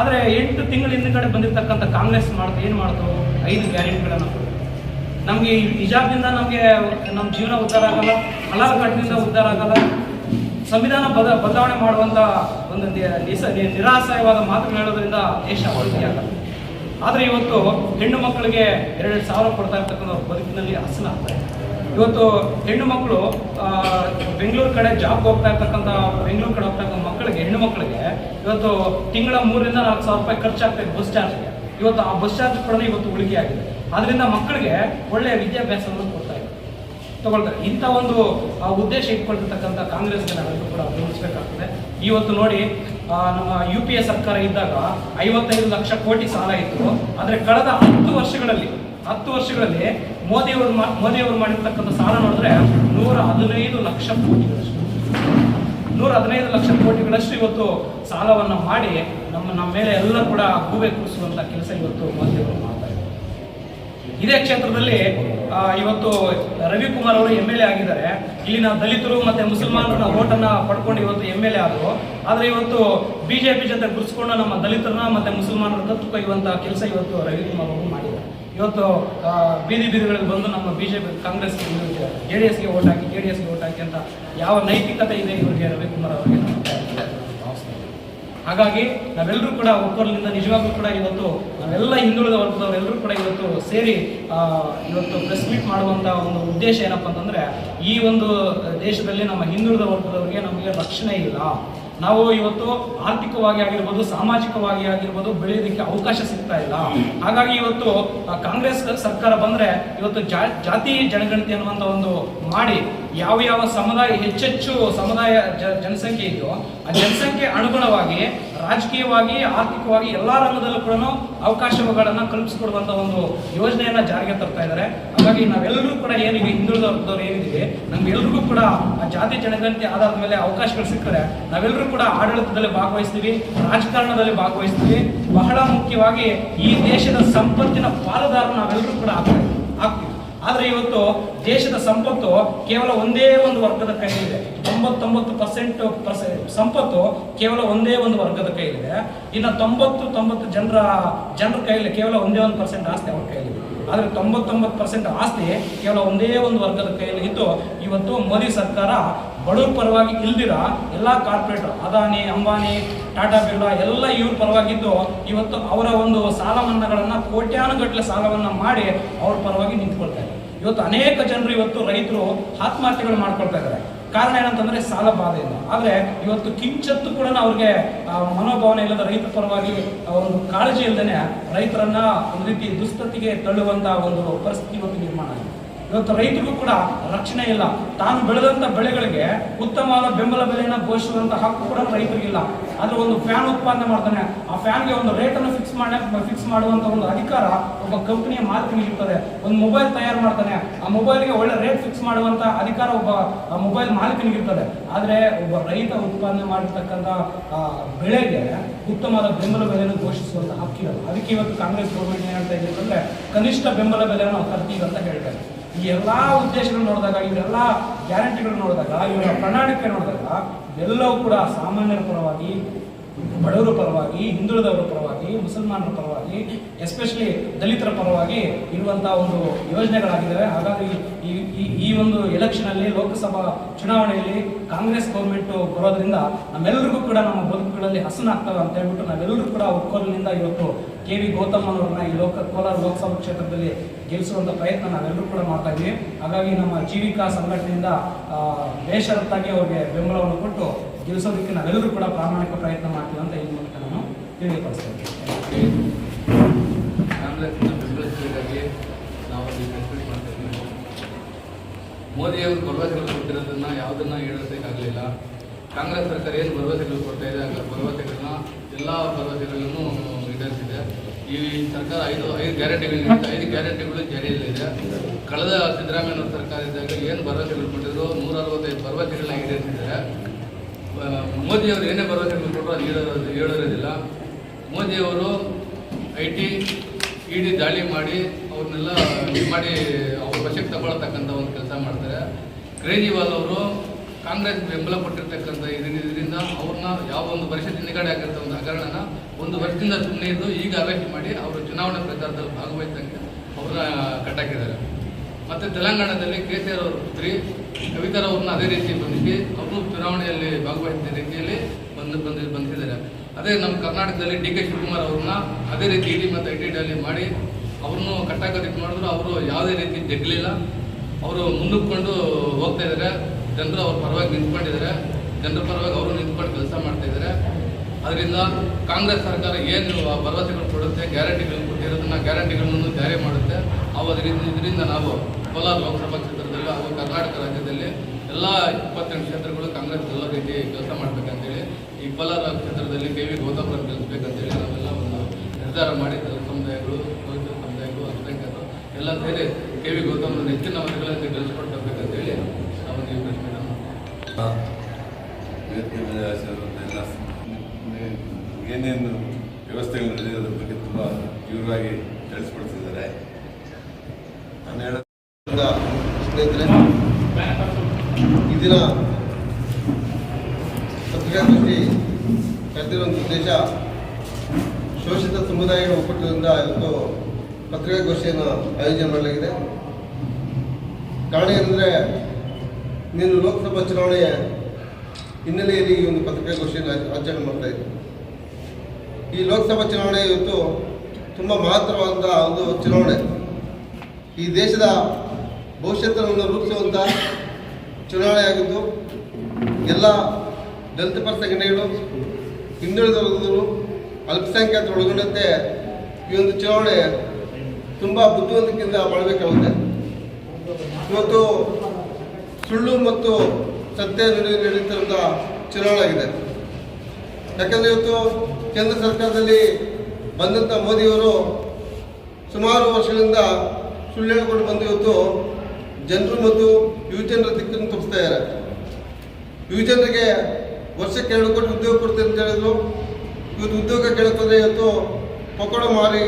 ಆದರೆ ಎಂಟು ತಿಂಗಳ ಹಿಂದ್ಗಡೆ ಬಂದಿರತಕ್ಕಂಥ ಕಾಂಗ್ರೆಸ್ ಮಾಡ್ತು ಏನು ಮಾಡ್ತು? ಐದು ಗ್ಯಾರಂಟಿಗಳನ್ನು ನಮಗೆ ಹಿಜಾಬ್ನಿಂದ ನಮಗೆ ನಮ್ಮ ಜೀವನ ಉದ್ಧಾರ ಆಗಲ್ಲ, ಹಲಾಲ್ ಕಟ್ಟಿನಿಂದ ಉದ್ಧಾರ ಆಗಲ್ಲ. ಸಂವಿಧಾನ ಬದ ಬದಲಾವಣೆ ಮಾಡುವಂತ ಒಂದು ನಿಸ- ನಿರಾಸಯವಾದ ಮಾತುಗಳು ಹೇಳೋದ್ರಿಂದ ದೇಶ ಅಭಿವೃದ್ಧಿ ಆಗುತ್ತೆ ಆದ್ರೆ ಇವತ್ತು ಹೆಣ್ಣು ಮಕ್ಕಳಿಗೆ ಎರಡು ಸಾವಿರ ಕೊಡ್ತಾ ಇರ್ತಕ್ಕಂಥ ಬದುಕಿನಲ್ಲಿ ಹಸನ ಆಗ್ತಾ ಇದೆ. ಇವತ್ತು ಹೆಣ್ಣು ಮಕ್ಕಳು ಬೆಂಗಳೂರು ಕಡೆ ಜಾಬ್ ಹೋಗ್ತಾ ಇರ್ತಕ್ಕಂಥ, ಬೆಂಗಳೂರು ಕಡೆ ಹೋಗ್ತಾ ಇರ್ತಕ್ಕಂಥ ಮಕ್ಕಳಿಗೆ, ಹೆಣ್ಣು ಮಕ್ಕಳಿಗೆ ಇವತ್ತು ತಿಂಗಳ ಮೂರರಿಂದ ನಾಲ್ಕು ಸಾವಿರ ರೂಪಾಯಿ ಖರ್ಚಾಗ್ತಾ ಇದೆ ಬಸ್ ಚಾರ್ಜ್ಗೆ ಇವತ್ತು ಆ ಬಸ್ ಚಾರ್ಜ್ ಕೂಡ ಇವತ್ತು ಉಳಿಕೆ ಆಗಿದೆ ಅದರಿಂದ ಮಕ್ಕಳಿಗೆ ಒಳ್ಳೆಯ ವಿದ್ಯಾಭ್ಯಾಸವನ್ನು ತಗೊಳ್ತಾರೆ. ಇಂಥ ಒಂದು ಉದ್ದೇಶ ಇಟ್ಕೊಂಡಿರ್ತಕ್ಕಂಥ ಕಾಂಗ್ರೆಸ್ ನಾವೆಲ್ಲರೂ ಕೂಡ ಗಮನಿಸಬೇಕಾಗ್ತದೆ. ಇವತ್ತು ನೋಡಿ ನಮ್ಮ ಯು ಪಿ ಎ ಸರ್ಕಾರ ಇದ್ದಾಗ ಐವತ್ತೈದು ಲಕ್ಷ ಕೋಟಿ ಸಾಲ ಇತ್ತು. ಆದರೆ ಕಳೆದ ಹತ್ತು ವರ್ಷಗಳಲ್ಲಿ ಹತ್ತು ವರ್ಷಗಳಲ್ಲಿ ಮೋದಿಯವರು ಮೋದಿಯವರು ಮಾಡಿರ್ತಕ್ಕಂಥ ಸಾಲ ನೋಡಿದ್ರೆ ನೂರ ಹದಿನೈದು ಲಕ್ಷ ಕೋಟಿಗಳಷ್ಟು. ನೂರ ಹದಿನೈದು ಲಕ್ಷ ಕೋಟಿಗಳಷ್ಟು ಇವತ್ತು ಸಾಲವನ್ನು ಮಾಡಿ ನಮ್ಮ ನಮ್ಮ ಮೇಲೆ ಎಲ್ಲ ಕೂಡ ಹೂವೆ ಕೂರಿಸುವಂಥ ಕೆಲಸ ಇವತ್ತು ಮೋದಿಯವರು ಇದೇ ಕ್ಷೇತ್ರದಲ್ಲಿ ಇವತ್ತು ರವಿಕುಮಾರ್ ಅವರು ಎಂ ಎಲ್ ಎ ಆಗಿದ್ದಾರೆ. ಇಲ್ಲಿನ ದಲಿತರು ಮತ್ತೆ ಮುಸಲ್ಮಾನರನ್ನ ಓಟನ್ನ ಪಡ್ಕೊಂಡು ಇವತ್ತು ಎಂ ಎಲ್ ಎ ಆದರು. ಆದ್ರೆ ಇವತ್ತು ಬಿಜೆಪಿ ಜೊತೆ ಗುರುಸ್ಕೊಂಡು ನಮ್ಮ ದಲಿತರನ್ನ ಮತ್ತೆ ಮುಸಲ್ಮಾನರ ದತ್ತು ಕೊಯ್ಯುವಂತಹ ಕೆಲಸ ಇವತ್ತು ರವಿಕುಮಾರ್ ಅವರು ಮಾಡಿದ್ದಾರೆ. ಇವತ್ತು ಬೀದಿ ಬೀದಿಗಳಿಗೆ ಬಂದು ನಮ್ಮ ಬಿಜೆಪಿ ಕಾಂಗ್ರೆಸ್ ಜೆ ಡಿ ಎಸ್ಗೆ ಓಟ್ ಹಾಕಿ ಜೆ ಡಿ ಎಸ್ಗೆ ಓಟ್ ಹಾಕಿ ಅಂತ ಯಾವ ನೈತಿಕತೆ ಇದೆ ಇವರಿಗೆ ರವಿಕುಮಾರ್ ಅವರಿಗೆ. ಹಾಗಾಗಿ ನಾವೆಲ್ಲರೂ ಕೂಡ ಒಬ್ಬರಿಂದ ನಿಜವಾಗ್ಲೂ ಕೂಡ ಇವತ್ತು ನಾವೆಲ್ಲ ಹಿಂದುಳಿದ ವರ್ಗದವರೆಲ್ಲರೂ ಕೂಡ ಇವತ್ತು ಸೇರಿ ಇವತ್ತು ಪ್ರೆಸ್ ಮೀಟ್ ಮಾಡುವಂತ ಒಂದು ಉದ್ದೇಶ ಏನಪ್ಪ ಅಂತಂದ್ರೆ ಈ ಒಂದು ದೇಶದಲ್ಲಿ ನಮ್ಮ ಹಿಂದುಳಿದ ವರ್ಗದವರಿಗೆ ನಮಗೆ ರಕ್ಷಣೆ ಇಲ್ಲ. ನಾವು ಇವತ್ತು ಆರ್ಥಿಕವಾಗಿ ಆಗಿರ್ಬೋದು, ಸಾಮಾಜಿಕವಾಗಿ ಆಗಿರ್ಬೋದು ಬೆಳೆಯೋದಕ್ಕೆ ಅವಕಾಶ ಸಿಗ್ತಾ ಇಲ್ಲ. ಹಾಗಾಗಿ ಇವತ್ತು ಕಾಂಗ್ರೆಸ್ ಸರ್ಕಾರ ಬಂದ್ರೆ ಇವತ್ತು ಜಾತಿ ಜನಗಣತಿ ಅನ್ನುವಂತ ಒಂದು ಮಾಡಿ ಯಾವ ಯಾವ ಸಮುದಾಯ, ಹೆಚ್ಚೆಚ್ಚು ಸಮುದಾಯ ಜನಸಂಖ್ಯೆ ಇದೆಯೋ, ಆ ಜನಸಂಖ್ಯೆ ಅನುಗುಣವಾಗಿ ರಾಜಕೀಯವಾಗಿ, ಆರ್ಥಿಕವಾಗಿ ಎಲ್ಲಾ ರಂಗದಲ್ಲೂ ಕೂಡ ಅವಕಾಶಗಳನ್ನ ಕಲ್ಪಿಸಿಕೊಡುವಂತ ಒಂದು ಯೋಜನೆಯನ್ನ ಜಾರಿಗೆ ತರ್ತಾ ಇದ್ದಾರೆ. ಹಾಗಾಗಿ ನಾವೆಲ್ಲರೂ ಕೂಡ ಏನಿದೆ ಹಿಂದುಳಿದ ವರ್ಗದವ್ರು ಏನಿದ್ದೀವಿ ನಮ್ಗೆಲ್ರಿಗೂ ಕೂಡ ಆ ಜಾತಿ ಜನಗಣತಿ ಆಧಾರದ ಮೇಲೆ ಅವಕಾಶಗಳು ಸಿಕ್ಕರೆ ನಾವೆಲ್ಲರೂ ಕೂಡ ಆಡಳಿತದಲ್ಲಿ ಭಾಗವಹಿಸ್ತೀವಿ, ರಾಜಕಾರಣದಲ್ಲಿ ಭಾಗವಹಿಸ್ತೀವಿ. ಬಹಳ ಮುಖ್ಯವಾಗಿ ಈ ದೇಶದ ಸಂಪತ್ತಿನ ಪಾಲುದಾರ ನಾವೆಲ್ಲರೂ ಕೂಡ ಆಗ್ತೀವಿ ಆಗ್ತೀವಿ. ಆದ್ರೆ ಇವತ್ತು ದೇಶದ ಸಂಪತ್ತು ಕೇವಲ ಒಂದೇ ಒಂದು ವರ್ಗದ ಕೈಲಿದೆ ತೊಂಬತ್ತೊಂಬತ್ತು ಪರ್ಸೆಂಟ್ ಸಂಪತ್ತು ಕೇವಲ ಒಂದೇ ಒಂದು ವರ್ಗದ ಕೈಲಿದೆ ಇನ್ನು ತೊಂಬತ್ತು ತೊಂಬತ್ತು ಜನರ ಜನರ ಕೈಯಲ್ಲಿ ಕೇವಲ ಒಂದೇ ಒಂದು ಪರ್ಸೆಂಟ್ ಆಸ್ತಿ ಅವ್ರ ಕೈಲಿದೆ ಆದ್ರೆ ತೊಂಬತ್ತೊಂಬತ್ತು ಪರ್ಸೆಂಟ್ ಆಸ್ತಿ ಕೇವಲ ಒಂದೇ ಒಂದು ವರ್ಗದ ಕೈಯಲ್ಲಿ ಇದ್ದು ಇವತ್ತು ಮೋದಿ ಸರ್ಕಾರ ಬಡವ್ರ ಪರವಾಗಿ ಇಲ್ದಿರ ಎಲ್ಲ ಕಾರ್ಪೊರೇಟರ್, ಅದಾನಿ, ಅಂಬಾನಿ, ಟಾಟಾ ಬಿರ್ಲಾ ಎಲ್ಲ ಇವ್ರ ಪರವಾಗಿದ್ದು ಇವತ್ತು ಅವರ ಒಂದು ಸಾಲ ಮನ್ನಾಗಳನ್ನು ಕೋಟ್ಯಾನುಗಟ್ಟಲೆ ಸಾಲವನ್ನ ಮಾಡಿ ಅವ್ರ ಪರವಾಗಿ ನಿಂತ್ಕೊಳ್ತಾರೆ ಇವತ್ತು ಅನೇಕ ಜನರು ಇವತ್ತು ರೈತರು ಆತ್ಮಹತ್ಯೆಗಳು ಮಾಡ್ಕೊಳ್ತಾ ಇದ್ದಾರೆ. ಕಾರಣ ಏನಂತಂದ್ರೆ ಸಾಲ ಬಾಧೆಯಿಂದ ಆದ್ರೆ ಇವತ್ತು ಕಿಂಚತ್ತು ಕೂಡ ಅವ್ರಿಗೆ ಮನೋಭಾವನೆ ಇಲ್ಲದ ರೈತ ಪರವಾಗಿ ಒಂದು ಕಾಳಜಿ ಇಲ್ಲದೇನೆ ರೈತರನ್ನ ಒಂದು ರೀತಿ ದುಸ್ಥತಿಗೆ ತಳ್ಳುವಂತ ಒಂದು ಪರಿಸ್ಥಿತಿ ಇವತ್ತು ನಿರ್ಮಾಣ ಆಗಿದೆ. ಇವತ್ತು ರೈತರಿಗೂ ಕೂಡ ರಕ್ಷಣೆ ಇಲ್ಲ. ತಾನು ಬೆಳೆದಂತ ಬೆಳೆಗಳಿಗೆ ಉತ್ತಮವಾದ ಬೆಂಬಲ ಬೆಲೆಯನ್ನು ಘೋಷಿಸುವಂತ ಹಕ್ಕು ಕೂಡ ರೈತರಿಗಿಲ್ಲ. ಆದ್ರೆ ಒಂದು ಫ್ಯಾನ್ ಉತ್ಪಾದನೆ ಮಾಡ್ತಾನೆ. ಆ ಫ್ಯಾನ್ಗೆ ಒಂದು ರೇಟ್ ಅನ್ನು ಫಿಕ್ಸ್ ಮಾಡಿ ಫಿಕ್ಸ್ ಮಾಡುವಂತ ಒಂದು ಅಧಿಕಾರ ಒಬ್ಬ ಕಂಪನಿಯ ಮಾಲೀಕನಿಗೆ ಒಂದು ಮೊಬೈಲ್ ತಯಾರು ಮಾಡ್ತಾನೆ. ಆ ಮೊಬೈಲ್ಗೆ ಒಳ್ಳೆ ರೇಟ್ ಫಿಕ್ಸ್ ಮಾಡುವಂತ ಅಧಿಕಾರ ಒಬ್ಬ ಮೊಬೈಲ್ ಮಾಲೀಕನಿಗೆ ಇರ್ತದೆ. ಆದ್ರೆ ಒಬ್ಬ ರೈತ ಉತ್ಪಾದನೆ ಮಾಡಿರ್ತಕ್ಕಂಥ ಬೆಳೆಗೆ ಉತ್ತಮವಾದ ಬೆಂಬಲ ಬೆಲೆಯನ್ನು ಘೋಷಿಸುವಂತ ಹಕ್ಕಿರಲ್ಲ ಅದಕ್ಕೆ ಇವತ್ತು ಕಾಂಗ್ರೆಸ್ ಗೌರ್ಮೆಂಟ್ ಏನ್ ಹೇಳ್ತಾ ಇದೆ ಅಂತಂದ್ರೆ, ಕನಿಷ್ಠ ಬೆಂಬಲ ಬೆಲೆಯನ್ನು ಅಂತ ಹೇಳ್ತಾರೆ ಈ ಎಲ್ಲ ಉದ್ದೇಶಗಳು ನೋಡಿದಾಗ, ಇವರೆಲ್ಲ ಗ್ಯಾರಂಟಿಗಳು ನೋಡಿದಾಗ ಇವರ ಪ್ರಣಾಳಿಕೆ ನೋಡಿದಾಗ ಎಲ್ಲವೂ ಕೂಡ ಸಾಮಾನ್ಯರ ಪರವಾಗಿ, ಬಡವರ ಪರವಾಗಿ, ಹಿಂದುಳಿದವರ ಪರವಾಗಿ, ಮುಸಲ್ಮಾನರ ಪರವಾಗಿ ಎಸ್ಪೆಷಲಿ ದಲಿತರ ಪರವಾಗಿ ಇರುವಂತಹ ಒಂದು ಯೋಜನೆಗಳಾಗಿದ್ದಾವೆ. ಹಾಗಾಗಿ ಈ, ಈ- ಒಂದು ಎಲೆಕ್ಷನಲ್ಲಿ ಲೋಕಸಭಾ ಚುನಾವಣೆಯಲ್ಲಿ ಕಾಂಗ್ರೆಸ್ ಗೌರ್ಮೆಂಟ್ ಬರೋದ್ರಿಂದ ನಮ್ಮೆಲ್ಲರಿಗೂ ಕೂಡ ನಮ್ಮ ಬದುಕುಗಳಲ್ಲಿ ಹಸನಾಗ್ತವೆ ಅಂತ ಹೇಳ್ಬಿಟ್ಟು ನಾವೆಲ್ಲರೂ ಕೂಡ ಒಕ್ಕೋಲಿನಿಂದ ಇವತ್ತು ಕೆ ವಿ ಗೌತಮ್ ಅವರನ್ನ ಈ ಲೋಕ ಕೋಲಾರ ಲೋಕಸಭಾ ಕ್ಷೇತ್ರದಲ್ಲಿ ಗೆಲ್ಲಿಸುವಂತ ಪ್ರಯತ್ನ ನಾವೆಲ್ಲರೂ ಕೂಡ ಮಾಡ್ತಾ ಇದ್ದೀವಿ. ಹಾಗಾಗಿ ನಮ್ಮ ಜೀವಿಕಾ ಸಂಘಟನೆಯಿಂದ ಬೇಷರತ್ತಾಗಿ ಅವ್ರಿಗೆ ಬೆಂಬಲವನ್ನು ಕೊಟ್ಟು ಗೆಲ್ಲಿಸೋದಕ್ಕೆ ನಾವೆಲ್ಲರೂ ಕೂಡ ಪ್ರಾಮಾಣಿಕ ಪ್ರಯತ್ನ ಮಾಡ್ತೀವಿ ಅಂತ ಈ ಮೂಲಕ ನಾನು ತಿಳಿಯಪಡಿಸ್ತೇನೆ ನಾವು ಮೋದಿಯವರು ಭರವಸೆಗಳು ಕೊಟ್ಟಿರೋದನ್ನ ಯಾವುದನ್ನ ಹೇಳೋದಕ್ಕಾಗಲಿಲ್ಲ. ಕಾಂಗ್ರೆಸ್ ಸರ್ಕಾರ ಏನು ಭರವಸೆಗಳು ಕೊಡ್ತಾ ಇದೆ ಆ ಭರವಸೆಗಳನ್ನ, ಎಲ್ಲ ಭರವಸೆಗಳನ್ನು ಈಡೇರಿಸಿದೆ ಈ ಸರ್ಕಾರ ಐದು ಐದು ಗ್ಯಾರಂಟಿಗಳು ಐದು ಗ್ಯಾರಂಟಿಗಳು ಜಾರಿಯಲ್ಲಿದೆ ಕಳೆದ ಸಿದ್ದರಾಮಯ್ಯ ಸರ್ಕಾರ ಇದ್ದಾಗ ಏನು ಭರವಸೆಗಳು ಕೊಟ್ಟಿದ್ರು? ನೂರ ಅರವತ್ತೈದು ಭರವಸೆಗಳನ್ನ ಈಡೇರಿಸಿದ್ದಾರೆ ಮೋದಿಯವರು ಏನೇ ಭರವಸೆಗಳು ಕೊಟ್ಟರು ಅದು ಹೇಳೋದು ಹೇಳೋದಿಲ್ಲ. ಮೋದಿಯವರು ಐ ಟಿ ಇಡಿ ದಾಳಿ ಮಾಡಿ ಅವ್ರನ್ನೆಲ್ಲ ಮಾಡಿ ಅವ್ರ ವಶಕ್ಕೆ ತಗೊಳ್ತಕ್ಕಂಥ ಒಂದು ಕೆಲಸ ಮಾಡ್ತಾರೆ. ಕೇಜ್ರಿವಾಲ್ ಅವರು ಕಾಂಗ್ರೆಸ್ ಬೆಂಬಲ ಕೊಟ್ಟಿರ್ತಕ್ಕಂಥ ಇದರಿಂದ ಅವ್ರನ್ನ ಯಾವ ಒಂದು ವರ್ಷದ ನಿಗಡೆ ಆಗಿರ್ತ ಒಂದು ಹಗರಣನ ಒಂದು ವರ್ಷದಿಂದ ಸುಮ್ಮನೆ ಇದ್ದು ಈಗ ಅರೆಸ್ಟ್ ಮಾಡಿ ಅವರು ಚುನಾವಣಾ ಪ್ರಚಾರದಲ್ಲಿ ಭಾಗವಹಿಸಿದಂಗೆ ಅವ್ರನ್ನ ಕಟ್ಟಾಕಿದ್ದಾರೆ. ಮತ್ತು ತೆಲಂಗಾಣದಲ್ಲಿ ಕೆ ಸಿ ಆರ್ ಅವರ ಪುತ್ರಿ ಕವಿತಾರ ಅವ್ರನ್ನ ಅದೇ ರೀತಿ ಬಂದಿಸಿ ಅವರು ಚುನಾವಣೆಯಲ್ಲಿ ಭಾಗವಹಿಸಿದ ರೀತಿಯಲ್ಲಿ ಬಂದು ಬಂದು ಬಂದಿದ್ದಾರೆ ಅದೇ ನಮ್ಮ ಕರ್ನಾಟಕದಲ್ಲಿ ಡಿ ಕೆ ಶಿವಕುಮಾರ್ ಅವ್ರನ್ನ ಅದೇ ರೀತಿ ಇಡಿ ಮತ್ತು ಐ ಟಿ ಡಿಯಲ್ಲಿ ಮಾಡಿ ಅವ್ರನ್ನು ಕಟ್ಟಾಕೋದಕ್ಕೆ ಮಾಡಿದ್ರು, ಅವರು ಯಾವುದೇ ರೀತಿ ಜಗ್ಲಿಲ್ಲ. ಅವರು ಮುಂದಕ್ಕೊಂಡು ಹೋಗ್ತಾ ಇದ್ದಾರೆ. ಜನರು ಅವ್ರ ಪರವಾಗಿ ನಿಂತ್ಕೊಂಡಿದ್ದಾರೆ. ಜನರ ಪರವಾಗಿ ಅವರು ನಿಂತ್ಕೊಂಡು ಕೆಲಸ ಮಾಡ್ತಾ ಇದ್ದಾರೆ. ಅದರಿಂದ ಕಾಂಗ್ರೆಸ್ ಸರ್ಕಾರ ಏನು ಭರವಸೆಗಳು ಕೊಡುತ್ತೆ ಗ್ಯಾರಂಟಿಗಳನ್ನು ಕೊಟ್ಟಿರೋದನ್ನ ಗ್ಯಾರಂಟಿಗಳನ್ನು ಜಾರಿ ಮಾಡುತ್ತೆ. ಅವು ಅದರಿಂದ ಇದರಿಂದ ನಾವು ಕೋಲಾರ ಲೋಕಸಭಾ ಕ್ಷೇತ್ರದಲ್ಲಿ ಹಾಗೂ ಕರ್ನಾಟಕ ರಾಜ್ಯದಲ್ಲಿ ಎಲ್ಲ ಇಪ್ಪತ್ತೆಂಟು ಕ್ಷೇತ್ರಗಳು ಕಾಂಗ್ರೆಸ್ ಎಲ್ಲ ರೀತಿ ಕೆಲಸ ಮಾಡಬೇಕಂತೇಳಿ, ಈ ಕೋಲಾರ ಕ್ಷೇತ್ರದಲ್ಲಿ ಕೆ ವಿ ಗೌತಮ್ರನ್ನು ಗೆಲ್ಲಿಸ್ಬೇಕಂತೇಳಿ ನಾವೆಲ್ಲ ಒಂದು ನಿರ್ಧಾರ ಮಾಡಿ ಸಮುದಾಯಗಳು ಸಮುದಾಯಗಳು ಅಲ್ಪಸಂಖ್ಯಾತರು ಎಲ್ಲ ಸೇರಿ ಕೆ ವಿ ಗೌತಮ್ರನ್ನು ಹೆಚ್ಚಿನ ಮತಗಳಿಂದ ಗೆಲ್ಲಿಸ್ಕೊಡ್ಬೇಕಂತೇಳಿ ಬರಬೇಕಂತೇಳಿ ಏನೇನು ವ್ಯವಸ್ಥೆಗಳು ನಡೆದಿದೆ ಅದ್ರ ಬಗ್ಗೆ ತುಂಬ ತೀವ್ರವಾಗಿ ತಿಳಿಸ್ಕೊಡ್ತಿದ್ದಾರೆ. ಸ್ನೇಹಿತರೆ ಈ ಪತ್ರಿಕಾಗೋಷ್ಠಿ ಕರೆದಿರುವಂಥ ಉದ್ದೇಶ ಶೋಷಿತ ಸಮುದಾಯಗಳ ಒಕ್ಕೂಟದಿಂದ ಇವತ್ತು ಪತ್ರಿಕಾಗೋಷ್ಠಿಯನ್ನು ಆಯೋಜನೆ ಮಾಡಲಾಗಿದೆ. ಕಾರಣ ಏನಂದರೆ ನೀನು ಲೋಕಸಭಾ ಚುನಾವಣೆಯ ಹಿನ್ನೆಲೆಯಲ್ಲಿ ಈ ಒಂದು ಪತ್ರಿಕಾಗೋಷ್ಠಿಯನ್ನು ಆಚ- ಆಚರಣೆ ಮಾಡ್ತಾ ಇದ್ದೀವಿ ಈ ಲೋಕಸಭಾ ಚುನಾವಣೆ ಇವತ್ತು ತುಂಬ ಮಹತ್ತರವಾದಂಥ ಒಂದು ಚುನಾವಣೆ. ಈ ದೇಶದ ಭವಿಷ್ಯತನವನ್ನು ರೂಪಿಸುವಂಥ ಚುನಾವಣೆಯಾಗಿದ್ದು ಎಲ್ಲ ದಲಿತ ಪರ ಸಂಘಟನೆಗಳು, ಹಿಂದುಳಿದ ವರ್ಗದವರು ಅಲ್ಪಸಂಖ್ಯಾತರು ಒಳಗೊಂಡಂತೆ ಈ ಒಂದು ಚುನಾವಣೆ ತುಂಬ ಬುದ್ಧಿವಂತಿಕೆಯಿಂದ ಮಾಡಬೇಕಾಗುತ್ತೆ. ಇವತ್ತು ಸುಳ್ಳು ಮತ್ತು ಸತ್ಯ ನಡುವೆ ನಡೆಯುತ್ತಿರುವಂಥ ಚುನಾವಣೆ ಆಗಿದೆ. ಯಾಕಂದರೆ ಇವತ್ತು ಕೇಂದ್ರ ಸರ್ಕಾರದಲ್ಲಿ ಬಂದಂಥ ಮೋದಿಯವರು ಸುಮಾರು ವರ್ಷಗಳಿಂದ ಸುಳ್ಳು ಹೇಳಿಕೊಂಡು ಬಂದು ಇವತ್ತು ಜನರು ಮತ್ತು ಯುವಜನರ ದಿಕ್ಕನ್ನು ತಪ್ಪಿಸ್ತಾ ಇದ್ದಾರೆ. ಯುವಜನರಿಗೆ ವರ್ಷಕ್ಕೆ ಎರಡು ಕೋಟಿ ಉದ್ಯೋಗ ಕೊಡ್ತೀನಿ ಅಂತ ಹೇಳಿದ್ರು. ಇವತ್ತು ಉದ್ಯೋಗ ಕೇಳ್ಕೊಂಡ್ರೆ ಇವತ್ತು ಪಕೋಡ ಮಾರಿ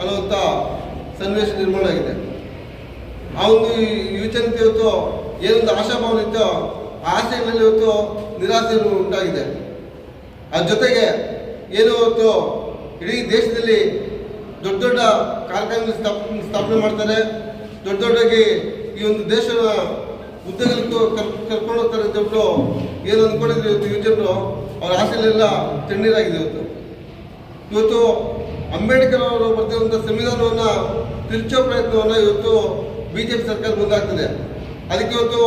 ಅನ್ನುವಂಥ ಸನ್ನಿವೇಶ ನಿರ್ಮಾಣ ಆಗಿದೆ. ಆ ಒಂದು ಯುವಜನತೆ ಇವತ್ತು ಏನೊಂದು ಆಶಾಭಾವನೆ ಇತ್ತೋ, ಆ ಮೇಲೆ ಇವತ್ತು ನಿರಾಸೆ ಉಂಟಾಗಿದೆ. ಅದ್ರ ಜೊತೆಗೆ ಏನು ಇವತ್ತು ಇಡೀ ದೇಶದಲ್ಲಿ ದೊಡ್ಡ ದೊಡ್ಡ ಕಾರ್ಖಾನೆ ಸ್ಥಾಪ, ಸ್ಥಾಪನೆ ಮಾಡ್ತಾರೆ. ದೊಡ್ಡ ದೊಡ್ಡಾಗಿ ಈ ಒಂದು ದೇಶದ ಉದ್ಯೋಗಕ್ಕೂ ಕರ್ ಕರ್ಕೊಂಡು ಹೋಗ್ತಾರೆ ಅಂತ ಏನು ಅಂದ್ಕೊಂಡಿದ್ರು ಇವತ್ತು ಯುವಜನರು ಅವ್ರ ಆಸೆಲೆಲ್ಲ ತಣ್ಣೀರಾಗಿದೆ ಇವತ್ತು. ಇವತ್ತು ಅಂಬೇಡ್ಕರ್ ಅವರು ಬರ್ತಿರುವಂಥ ಸಂವಿಧಾನವನ್ನು ತಿರುಚೋ ಪ್ರಯತ್ನವನ್ನು ಇವತ್ತು ಬಿ ಜೆ ಪಿ ಸರ್ಕಾರ ಮುಂದಾಗ್ತದೆ. ಅದಕ್ಕೆ ಇವತ್ತು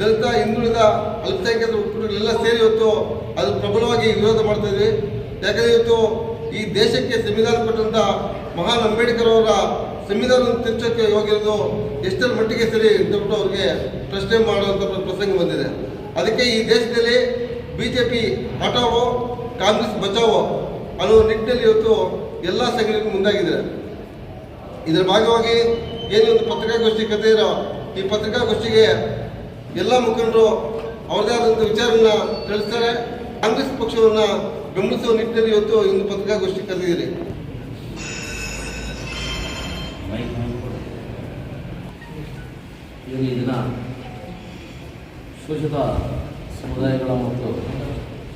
ದಲಿತ, ಹಿಂದುಳಿದ, ಅಲ್ಪಸಂಖ್ಯಾತ ಒಕ್ಕೂಟಗಳೆಲ್ಲ ಸೇರಿ ಇವತ್ತು ಅದು ಪ್ರಬಲವಾಗಿ ವಿರೋಧ ಮಾಡ್ತಾ ಇದ್ವಿ. ಯಾಕಂದರೆ ಇವತ್ತು ಈ ದೇಶಕ್ಕೆ ಸಂವಿಧಾನ ಕೊಟ್ಟಂಥ ಮಹಾನ್ ಅಂಬೇಡ್ಕರ್ ಅವರ ಸಂವಿಧಾನ ತಿರ್ಚೋಕ್ಕೆ ಹೋಗಿರೋದು ಎಷ್ಟರ ಮಟ್ಟಿಗೆ ಸರಿ ಅಂತಬಿಟ್ಟು ಅವ್ರಿಗೆ ಪ್ರಶ್ನೆ ಮಾಡುವಂಥ ಪ್ರಸಂಗ ಬಂದಿದೆ. ಅದಕ್ಕೆ ಈ ದೇಶದಲ್ಲಿ ಬಿ ಜೆ ಪಿ ಹಠಾವೋ, ಕಾಂಗ್ರೆಸ್ ಬಚಾವೋ ಅನ್ನೋ ನಿಟ್ಟಿನಲ್ಲಿ ಇವತ್ತು ಎಲ್ಲ ಸಂಘಟನೆ ಮುಂದಾಗಿದೆ ಇದರ ಭಾಗವಾಗಿ ಏನು ಒಂದು ಪತ್ರಿಕಾಗೋಷ್ಠಿ ಕಥೆ ಈ ಪತ್ರಿಕಾಗೋಷ್ಠಿಗೆ ಎಲ್ಲ ಮುಖಂಡರು ಅವರದೇ ಆದಂಥ ವಿಚಾರವನ್ನು ತಿಳಿಸ್ತಾರೆ. ಕಾಂಗ್ರೆಸ್ ಪಕ್ಷವನ್ನು ಬೆಂಬಲಿಸುವ ನಿಟ್ಟಿನಲ್ಲಿ ಇವತ್ತು ಇಂದು ಪತ್ರಿಕಾಗೋಷ್ಠಿ ಕರೆದಿದ್ದೀರಿ. ದಿನ ಶೋಷಿತ ಸಮುದಾಯಗಳ ಮತ್ತು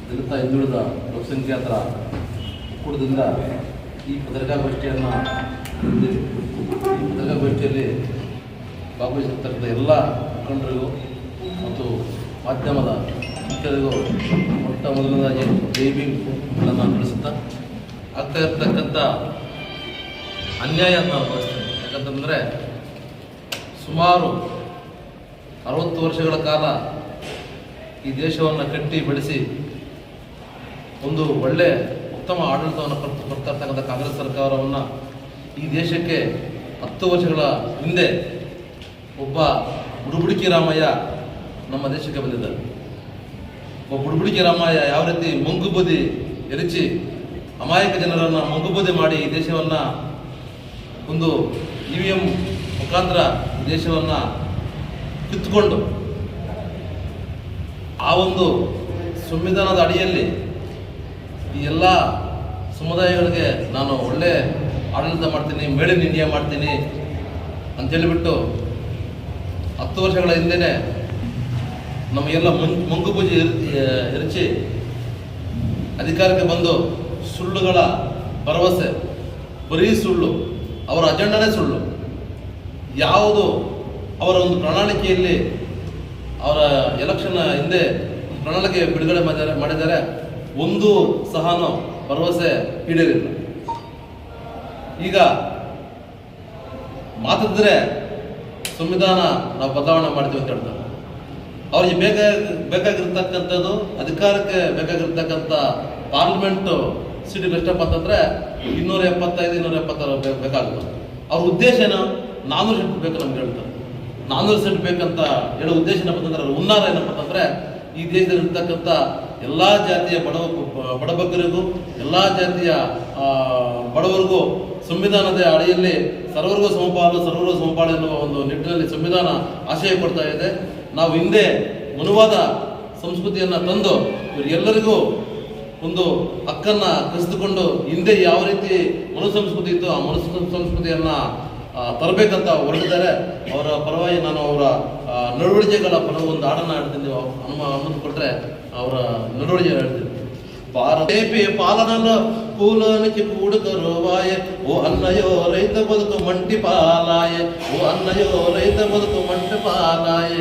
ದಲಿತ ಹಿಂದುಳಿದ ಬಹುಸಂಖ್ಯಾತರ ಒಕ್ಕೂಟದಿಂದ ಈ ಪತ್ರಿಕಾಗೋಷ್ಠಿಯನ್ನು. ಈ ಪತ್ರಿಕಾಗೋಷ್ಠಿಯಲ್ಲಿ ಭಾಗವಹಿಸಿರ್ತಕ್ಕಂಥ ಎಲ್ಲ ಮುಖಂಡರಿಗೂ ಮತ್ತು ಮಾಧ್ಯಮದ ಮುಖ್ಯರಿಗೂ ಮೊಟ್ಟ ಮೊದಲನೇದಾಗಿ ಬೇಬಿ ಗಳನ್ನು ತಿಳಿಸುತ್ತಾ, ಆಗ್ತಾ ಇರ್ತಕ್ಕಂಥ ಅನ್ಯಾಯ ನಾನು ಭಾವಿಸ್ತೇನೆ ಯಾಕಂತಂದರೆ ಸುಮಾರು ಅರವತ್ತು ವರ್ಷಗಳ ಕಾಲ ಈ ದೇಶವನ್ನು ಕಟ್ಟಿ ಬೆಳೆಸಿ ಒಂದು ಒಳ್ಳೆ ಉತ್ತಮ ಆಡಳಿತವನ್ನು ಕೊಡ್ತಾ ಕೊಡ್ತಾ ಇರ್ತಕ್ಕಂಥ ಕಾಂಗ್ರೆಸ್ ಸರ್ಕಾರವನ್ನು ಈ ದೇಶಕ್ಕೆ ಹತ್ತು ವರ್ಷಗಳ ಹಿಂದೆ ಒಬ್ಬ ಬುಡುಬುಡಿಕಿ ರಾಮಯ್ಯ ನಮ್ಮ ದೇಶಕ್ಕೆ ಬಂದಿದ್ದಾರೆ. ಒಬ್ಬ ಬುಡುಬುಡಿಕಿ ರಾಮಯ್ಯ ಯಾವ ರೀತಿ ಮಂಗುಬದಿ ಎರಚಿ ಅಮಾಯಕ ಜನರನ್ನು ಮಂಗುಬದಿ ಮಾಡಿ ಈ ದೇಶವನ್ನು ಒಂದು ಇ ವಿ ಎಂ ಮುಖಾಂತರ ದೇಶವನ್ನು ಕಿತ್ತುಕೊಂಡು ಆ ಒಂದು ಸಂವಿಧಾನದ ಅಡಿಯಲ್ಲಿ ಈ ಎಲ್ಲ ಸಮುದಾಯಗಳಿಗೆ ನಾನು ಒಳ್ಳೆ ಆಡಳಿತ ಮಾಡ್ತೀನಿ ಮೇಡ್ ಇನ್ ಇಂಡಿಯಾ ಮಾಡ್ತೀನಿ ಅಂತೇಳಿಬಿಟ್ಟು ಹತ್ತು ವರ್ಷಗಳ ಹಿಂದೆನೆ ನಮಗೆಲ್ಲ ಮುಂ ಎರ್- ಎರಚಿ ಅಧಿಕಾರಕ್ಕೆ ಬಂದು ಸುಳ್ಳುಗಳ ಭರವಸೆ, ಬರೀ ಸುಳ್ಳು, ಅವರ ಅಜೆಂಡನೇ ಸುಳ್ಳು. ಯಾವುದು ಅವರ ಒಂದು ಪ್ರಣಾಳಿಕೆಯಲ್ಲಿ ಅವರ ಎಲೆಕ್ಷನ್ ಹಿಂದೆ ಪ್ರಣಾಳಿಕೆ ಬಿಡುಗಡೆ ಮಾಡಿದರೆ ಮಾಡಿದ್ದಾರೆ ಒಂದು ಸಹನ ಭರವಸೆ ಈಡೇರಿಲ್ಲ. ಈಗ ಮಾತಾಡಿದ್ರೆ ಸಂವಿಧಾನ ನಾವು ಬದಲಾವಣೆ ಮಾಡ್ತೀವಿ ಅಂತ ಹೇಳ್ತಾರೆ. ಅವ್ರಿಗೆ ಬೇಕಾಗಿ ಬೇಕಾಗಿರ್ತಕ್ಕಂಥದ್ದು, ಅಧಿಕಾರಕ್ಕೆ ಬೇಕಾಗಿರ್ತಕ್ಕಂಥ ಪಾರ್ಲಿಮೆಂಟ್ ಸಿಟಿ ಎಷ್ಟಪ್ಪ ಅಂತಂದ್ರೆ ಇನ್ನೂರ ಎಪ್ಪತ್ತೈದು, ಇನ್ನೂರ ಎಪ್ಪತ್ತಾರು ಬೇಕಾಗುತ್ತೆ. ಅವ್ರ ಉದ್ದೇಶ ಏನು? ನಾನ್ನೂರು ಸೀಟ್ ಬೇಕು ನಮ್ಗೆ ಹೇಳ್ತಾರೆ. ನಾನ್ನೂರು ಸೀಟ್ ಬೇಕಂತ ಹೇಳೋ ಉದ್ದೇಶ ಏನಪ್ಪ ಅಂತಂದ್ರೆ, ಅವ್ರ ಹುನ್ನಾರ ಏನಪ್ಪ ಅಂತಂದ್ರೆ ಈ ದೇಶದಲ್ಲಿ ಇರ್ತಕ್ಕಂಥ ಎಲ್ಲ ಜಾತಿಯ ಬಡವ ಬಡಬಗ್ಗರಿಗೂ, ಎಲ್ಲ ಜಾತಿಯ ಬಡವರಿಗೂ ಸಂವಿಧಾನದ ಅಡಿಯಲ್ಲಿ ಸರ್ವರಿಗೂ ಸಮಪಾಲು ಸರ್ವರಿಗೂ ಸಮಪಾಲು ಎನ್ನುವ ಒಂದು ನಿಟ್ಟಿನಲ್ಲಿ ಸಂವಿಧಾನ ಆಶಯ ಕೊಡ್ತಾ ಇದೆ. ನಾವು ಹಿಂದೆ ಮನುವಾದ ಸಂಸ್ಕೃತಿಯನ್ನು ತಂದು ಇವರಿಗೆಲ್ಲರಿಗೂ ಒಂದು ಹಕ್ಕನ್ನು ಕಸಿದುಕೊಂಡು ಹಿಂದೆ ಯಾವ ರೀತಿ ಮನು ಸಂಸ್ಕೃತಿ ಇತ್ತು, ಆ ಮನು ಸಂಸ್ಕೃತಿಯನ್ನು ತರಬೇಕಂತ ಹೊರಟಿದ್ದಾರೆ. ಅವರ ಪರವಾಗಿ ನಾನು ಅವರ ನಡವಳಿಕೆಗಳ ಪರ ಒಂದು ಹಾಡನ್ನು ಹಾಡ್ತೀನಿ. ಅನುಮ ಅನುಮತಿ ಕೊಟ್ಟರೆ ಅವರ ನಡವಳಿಕೆ ಹೇಳ್ತೀನಿ ಭಾರತೇಪಿ ಪಾಲನಲ್ಲ ಪೂಲನಿಗೆ ಕೂಡುಕರುವಾಯ ಓ ಅನ್ನಯೋ ರೈತ ಬದುಕು ಮಂಟಿ ಪಾಲಾಯ ಓ ಅನ್ನಯೋ ರೈತ ಬದುಕು ಮಂಟಿ ಪಾಲಾಯ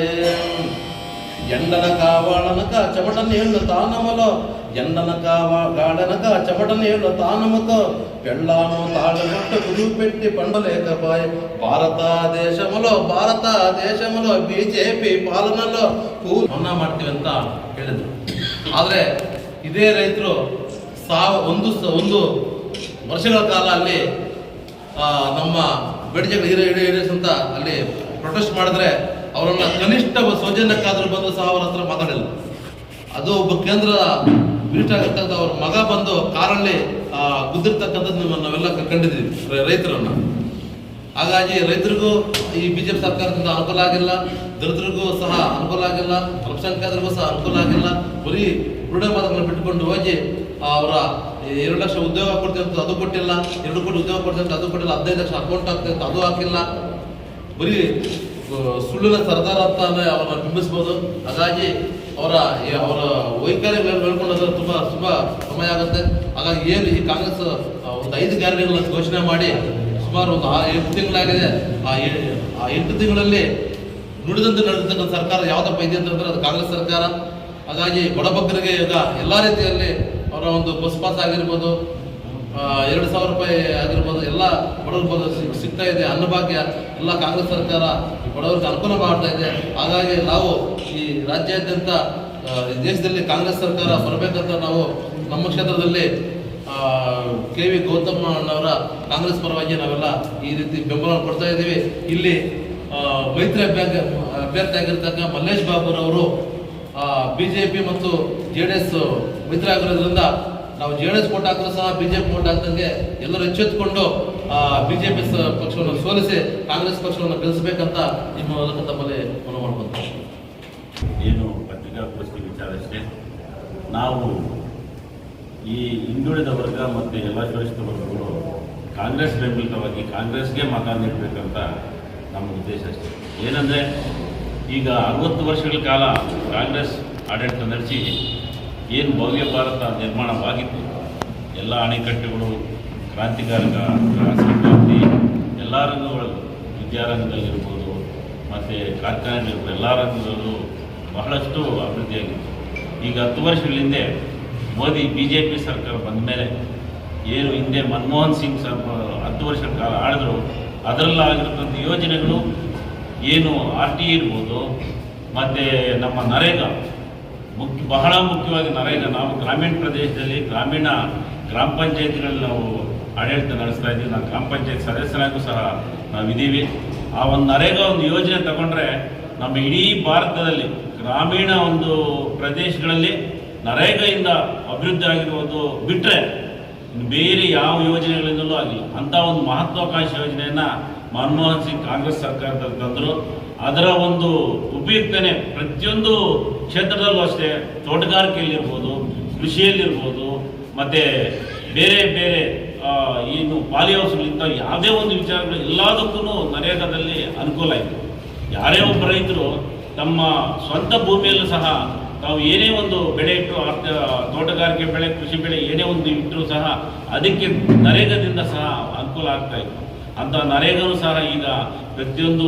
ఎండన కావాలనక ತಾನಮಲೋ తానమలో ఎండన కావా గాడనక చెమటనేళ్ళు తానముతో పెళ్ళాను తాళమట్టు గురువు పెట్టి పండలేకపాయ ಭಾರತದೇಶಮುಲೋ ಭಾರತ ದೇಶಮಲೋ ಬಿಜೆಪಿ ಪಾಲನಲ್ಲೋ. ಮನ್ನಾ ಮಾಡ್ತೀವಿ ಅಂತ ಹೇಳಿದ್ರು. ಆದರೆ ಇದೇ ರೈತರು ಸಾವ ಒಂದು ಒಂದು ವರ್ಷಗಳ ಕಾಲ ಅಲ್ಲಿ ನಮ್ಮ ಬೆಡ್ಜೆಗಳು ಹಿರಿಯ ಹಿಡಿಯಂತ ಅಲ್ಲಿ ಪ್ರೊಟೆಸ್ಟ್ ಮಾಡಿದ್ರೆ ಅವರನ್ನ ಕನಿಷ್ಠ ಸೌಜನ್ಯಕ್ಕಾದ್ರೂ ಬಂದು ಸಹ ಅವರ ಹತ್ರ ಮಾತಾಡಿಲ್ಲ. ಅದು ಒಬ್ಬ ಕೇಂದ್ರ ಮಿನಿಸ್ಟರ್ ಆಗಿರ್ತಕ್ಕಂಥ ಅವ್ರ ಮಗ ಬಂದು ಕಾರಲ್ಲಿ ಗುದ್ದಿರ್ತಕ್ಕಂಥದ್ದು ನಾವೆಲ್ಲ ಕಂಡಿದ್ದೀವಿ ರೈತರನ್ನ. ಹಾಗಾಗಿ ರೈತರಿಗೂ ಈ ಬಿಜೆಪಿ ಸರ್ಕಾರದಿಂದ ಅನುಕೂಲ ಆಗಿಲ್ಲ, ದಲಿತರಿಗೂ ಸಹ ಅನುಕೂಲ ಆಗಿಲ್ಲ ಅಲ್ಪಸಂಖ್ಯಾತರಿಗೂ ಸಹ ಅನುಕೂಲ ಆಗಿಲ್ಲ. ಬರೀ ಬುರುಡೆ ಮಾತನ್ನು ಬಿಟ್ಟುಕೊಂಡು ಹೋಗಿ ಅವರ ಎರಡು ಲಕ್ಷ ಉದ್ಯೋಗ ಕೊಡ್ತೀವಿ ಅಂತ ಅದು ಕೊಟ್ಟಿಲ್ಲ, ಎರಡು ಕೋಟಿ ಉದ್ಯೋಗ ಕೊಡ್ತೀವಿ ಅಂತ ಅದು ಕೊಟ್ಟಿಲ್ಲ, ಹದಿನೈದು ಲಕ್ಷ ಅಕೌಂಟ್ ಆಗ್ತದೆ ಅಂತ ಅದು ಹಾಕಿಲ್ಲ. ಬರೀ ಸುಳ್ಳಿನ ಸರ್ದಾರ ಅಂತಾನೆ ಅವರನ್ನ ಬಿಂಬಿಸ್ಬೋದು. ಹಾಗಾಗಿ ಅವರ ಅವರ ವೈಖರಿ ಮೇಲೆ ತುಂಬ ತುಂಬಾ ಸಮಯ ಆಗುತ್ತೆ. ಹಾಗಾಗಿ ಏನು ಈ ಕಾಂಗ್ರೆಸ್ ಒಂದು ಐದು ಗ್ಯಾರಂಟಿಗಳನ್ನ ಘೋಷಣೆ ಮಾಡಿ ಸುಮಾರು ಒಂದು ಎಂಟು ತಿಂಗಳಾಗಿದೆ. ಆ ಆ ಎಂಟು ತಿಂಗಳಲ್ಲಿ ನುಡಿದಂತೆ ನಡೆದಿರ್ತಕ್ಕಂಥ ಸರ್ಕಾರ ಯಾವುದಪ್ಪ ಇದೆ ಅಂತಂದ್ರೆ ಅದು ಕಾಂಗ್ರೆಸ್ ಸರ್ಕಾರ. ಹಾಗಾಗಿ ಬಡಬಗ್ಗರಿಗೆ ಈಗ ಎಲ್ಲ ರೀತಿಯಲ್ಲಿ ಅವರ ಒಂದು ಬಸ್ ಪಾಸ್ ಆಗಿರ್ಬೋದು ಎರಡು ಸಾವಿರ ರೂಪಾಯಿ ಆಗಿರ್ಬೋದು, ಎಲ್ಲ ಬಡವರು ಸಿಗ್ತಾ ಇದೆ ಅನ್ನಭಾಗ್ಯ ಎಲ್ಲ ಕಾಂಗ್ರೆಸ್ ಸರ್ಕಾರ ಬಡವರಿಗೆ ಅನುಕೂಲ ಮಾಡ್ತಾ ಇದೆ. ಹಾಗಾಗಿ ನಾವು ಈ ರಾಜ್ಯಾದ್ಯಂತ ದೇಶದಲ್ಲಿ ಕಾಂಗ್ರೆಸ್ ಸರ್ಕಾರ ಬರಬೇಕಂತ ನಾವು ನಮ್ಮ ಕ್ಷೇತ್ರದಲ್ಲಿ ಕೆ ವಿ ಗೌತಮ್ ಅಣ್ಣವರ ಕಾಂಗ್ರೆಸ್ ಪರವಾಗಿ ನಾವೆಲ್ಲ ಈ ರೀತಿ ಬೆಂಬಲ ಕೊಡ್ತಾ ಇದ್ದೀವಿ. ಇಲ್ಲಿ ಮೈತ್ರಿ ಅಭ್ಯರ್ಥಿ ಅಭ್ಯರ್ಥಿ ಆಗಿರ್ತಕ್ಕ ಮಲ್ಲೇಶ್ ಬಾಬುರವರು ಪಿ ಮತ್ತು ಜೆ ಡಿ ಎಸ್ ಮಿತ್ರ ಆಗಿರೋದ್ರಿಂದ ನಾವು ಜೆ ಡಿ ಎಸ್ ಓಟ್ ಹಾಕಿದ್ರು ಸಹ ಬಿಜೆಪಿ ಓಟ್ ಹಾಕ್ದಂಗೆ ಎಲ್ಲರೂ ಎಚ್ಚೆತ್ತುಕೊಂಡು ಬಿಜೆಪಿ ಪಕ್ಷವನ್ನು ಸೋಲಿಸಿ ಕಾಂಗ್ರೆಸ್ ಪಕ್ಷವನ್ನು ಗೆಲ್ಲಿಸಬೇಕಂತ ನಿಮ್ಮ ಮೂಲಕ ತಮ್ಮಲ್ಲಿ ಮನವಿ ಮಾಡ್ಕೊಂತ ಏನು ಪತ್ರಿಕಾಗೋಷ್ಠಿ ವಿಚಾರ ಅಷ್ಟೇ. ನಾವು ಈ ಹಿಂದುಳಿದ ವರ್ಗ ಮತ್ತು ಎಲ್ಲ ಶೋಷಿತ ವರ್ಗಗಳು ಕಾಂಗ್ರೆಸ್ ಬೆಂಬಲಿತವಾಗಿ ಕಾಂಗ್ರೆಸ್ಗೆ ಮತ ನೀಡಬೇಕಂತ ನಮ್ಮ ಉದ್ದೇಶ ಅಷ್ಟೇ. ಏನಂದರೆ ಈಗ ಅರವತ್ತು ವರ್ಷಗಳ ಕಾಲ ಕಾಂಗ್ರೆಸ್ ಆಡಳಿತ ನಡೆಸಿ ಏನು ಭವ್ಯ ಭಾರತ ನಿರ್ಮಾಣವಾಗಿತ್ತು, ಎಲ್ಲ ಅಣೆಕಟ್ಟೆಗಳು, ಕ್ರಾಂತಿಕಾರಕ ಕ್ರಾಂತಿ ಎಲ್ಲ ರಂಗಗಳಲ್ಲೂ ವಿದ್ಯಾರಂಗದಲ್ಲಿರ್ಬೋದು, ಮತ್ತು ಕಾರ್ಖಾನೆಗಳಿರ್ಬೋದು ಎಲ್ಲ ರಂಗದಲ್ಲೂ ಬಹಳಷ್ಟು ಅಭಿವೃದ್ಧಿಯಾಗಿತ್ತು. ಈಗ ಹತ್ತು ವರ್ಷಗಳ ಹಿಂದೆ ಮೋದಿ ಬಿ ಜೆ ಪಿ ಸರ್ಕಾರ ಬಂದ ಮೇಲೆ ಏನು ಹಿಂದೆ ಮನಮೋಹನ್ ಸಿಂಗ್ ಸರ್ ಹತ್ತು ವರ್ಷ ಕಾಲ ಆಡಿದ್ರು ಅದರಲ್ಲಾಗಿರ್ತಕ್ಕಂಥ ಯೋಜನೆಗಳು ಏನು ಆರ್ ಟಿ ಇರ್ಬೋದು, ಮತ್ತು ನಮ್ಮ ನರೇಗಾ ಮುಖ್ಯ ಬಹಳ ಮುಖ್ಯವಾಗಿ ನರೇಗಾ ನಾವು ಗ್ರಾಮೀಣ ಪ್ರದೇಶದಲ್ಲಿ ಗ್ರಾಮೀಣ ಗ್ರಾಮ ಪಂಚಾಯತಿಗಳಲ್ಲಿ ನಾವು ಆಡಳಿತ ನಡೆಸ್ತಾ ಇದ್ದೀವಿ. ನಾವು ಗ್ರಾಮ ಪಂಚಾಯತ್ ಸದಸ್ಯರಾಗೂ ಸಹ ನಾವಿದ್ದೀವಿ. ಆ ಒಂದು ನರೇಗಾ ಒಂದು ಯೋಜನೆ ತಗೊಂಡ್ರೆ ನಮ್ಮ ಇಡೀ ಭಾರತದಲ್ಲಿ ಗ್ರಾಮೀಣ ಒಂದು ಪ್ರದೇಶಗಳಲ್ಲಿ ನರೇಗಾಯಿಂದ ಅಭಿವೃದ್ಧಿ ಆಗಿರುವುದು ಬಿಟ್ಟರೆ ಬೇರೆ ಯಾವ ಯೋಜನೆಗಳಿಂದಲೂ ಆಗಲಿ, ಅಂಥ ಒಂದು ಮಹತ್ವಾಕಾಂಕ್ಷಿ ಯೋಜನೆಯನ್ನು ಮನಮೋಹನ್ ಸಿಂಗ್ ಕಾಂಗ್ರೆಸ್ ಸರ್ಕಾರದಲ್ಲಿ ತಂದರು. ಅದರ ಒಂದು ಉಪಯುಕ್ತನೆ ಪ್ರತಿಯೊಂದು ಕ್ಷೇತ್ರದಲ್ಲೂ ಅಷ್ಟೇ ತೋಟಗಾರಿಕೆಯಲ್ಲಿರ್ಬೋದು, ಕೃಷಿಯಲ್ಲಿರ್ಬೋದು, ಮತ್ತು ಬೇರೆ ಬೇರೆ ಏನು ಪಾಲಿ ಹೌಸ್ಗಳಿಂದ ಯಾವುದೇ ಒಂದು ವಿಚಾರಗಳು ಎಲ್ಲದಕ್ಕೂ ನರೇಗಾದಲ್ಲಿ ಅನುಕೂಲ ಇತ್ತು ಯಾರೇ ಒಬ್ಬ ರೈತರು ತಮ್ಮ ಸ್ವಂತ ಭೂಮಿಯಲ್ಲೂ ಸಹ ತಾವು ಏನೇ ಒಂದು ಬೆಳೆ ಇಟ್ಟು ತೋಟಗಾರಿಕೆ ಬೆಳೆ, ಕೃಷಿ ಬೆಳೆ ಏನೇ ಒಂದು ಇಟ್ಟರೂ ಸಹ ಅದಕ್ಕೆ ನರೇಗಾದಿಂದ ಸಹ ಅನುಕೂಲ ಆಗ್ತಾ ಇತ್ತು. ಅಂತ ನರೇಗಾನುಸಾರ ಈಗ ಪ್ರತಿಯೊಂದು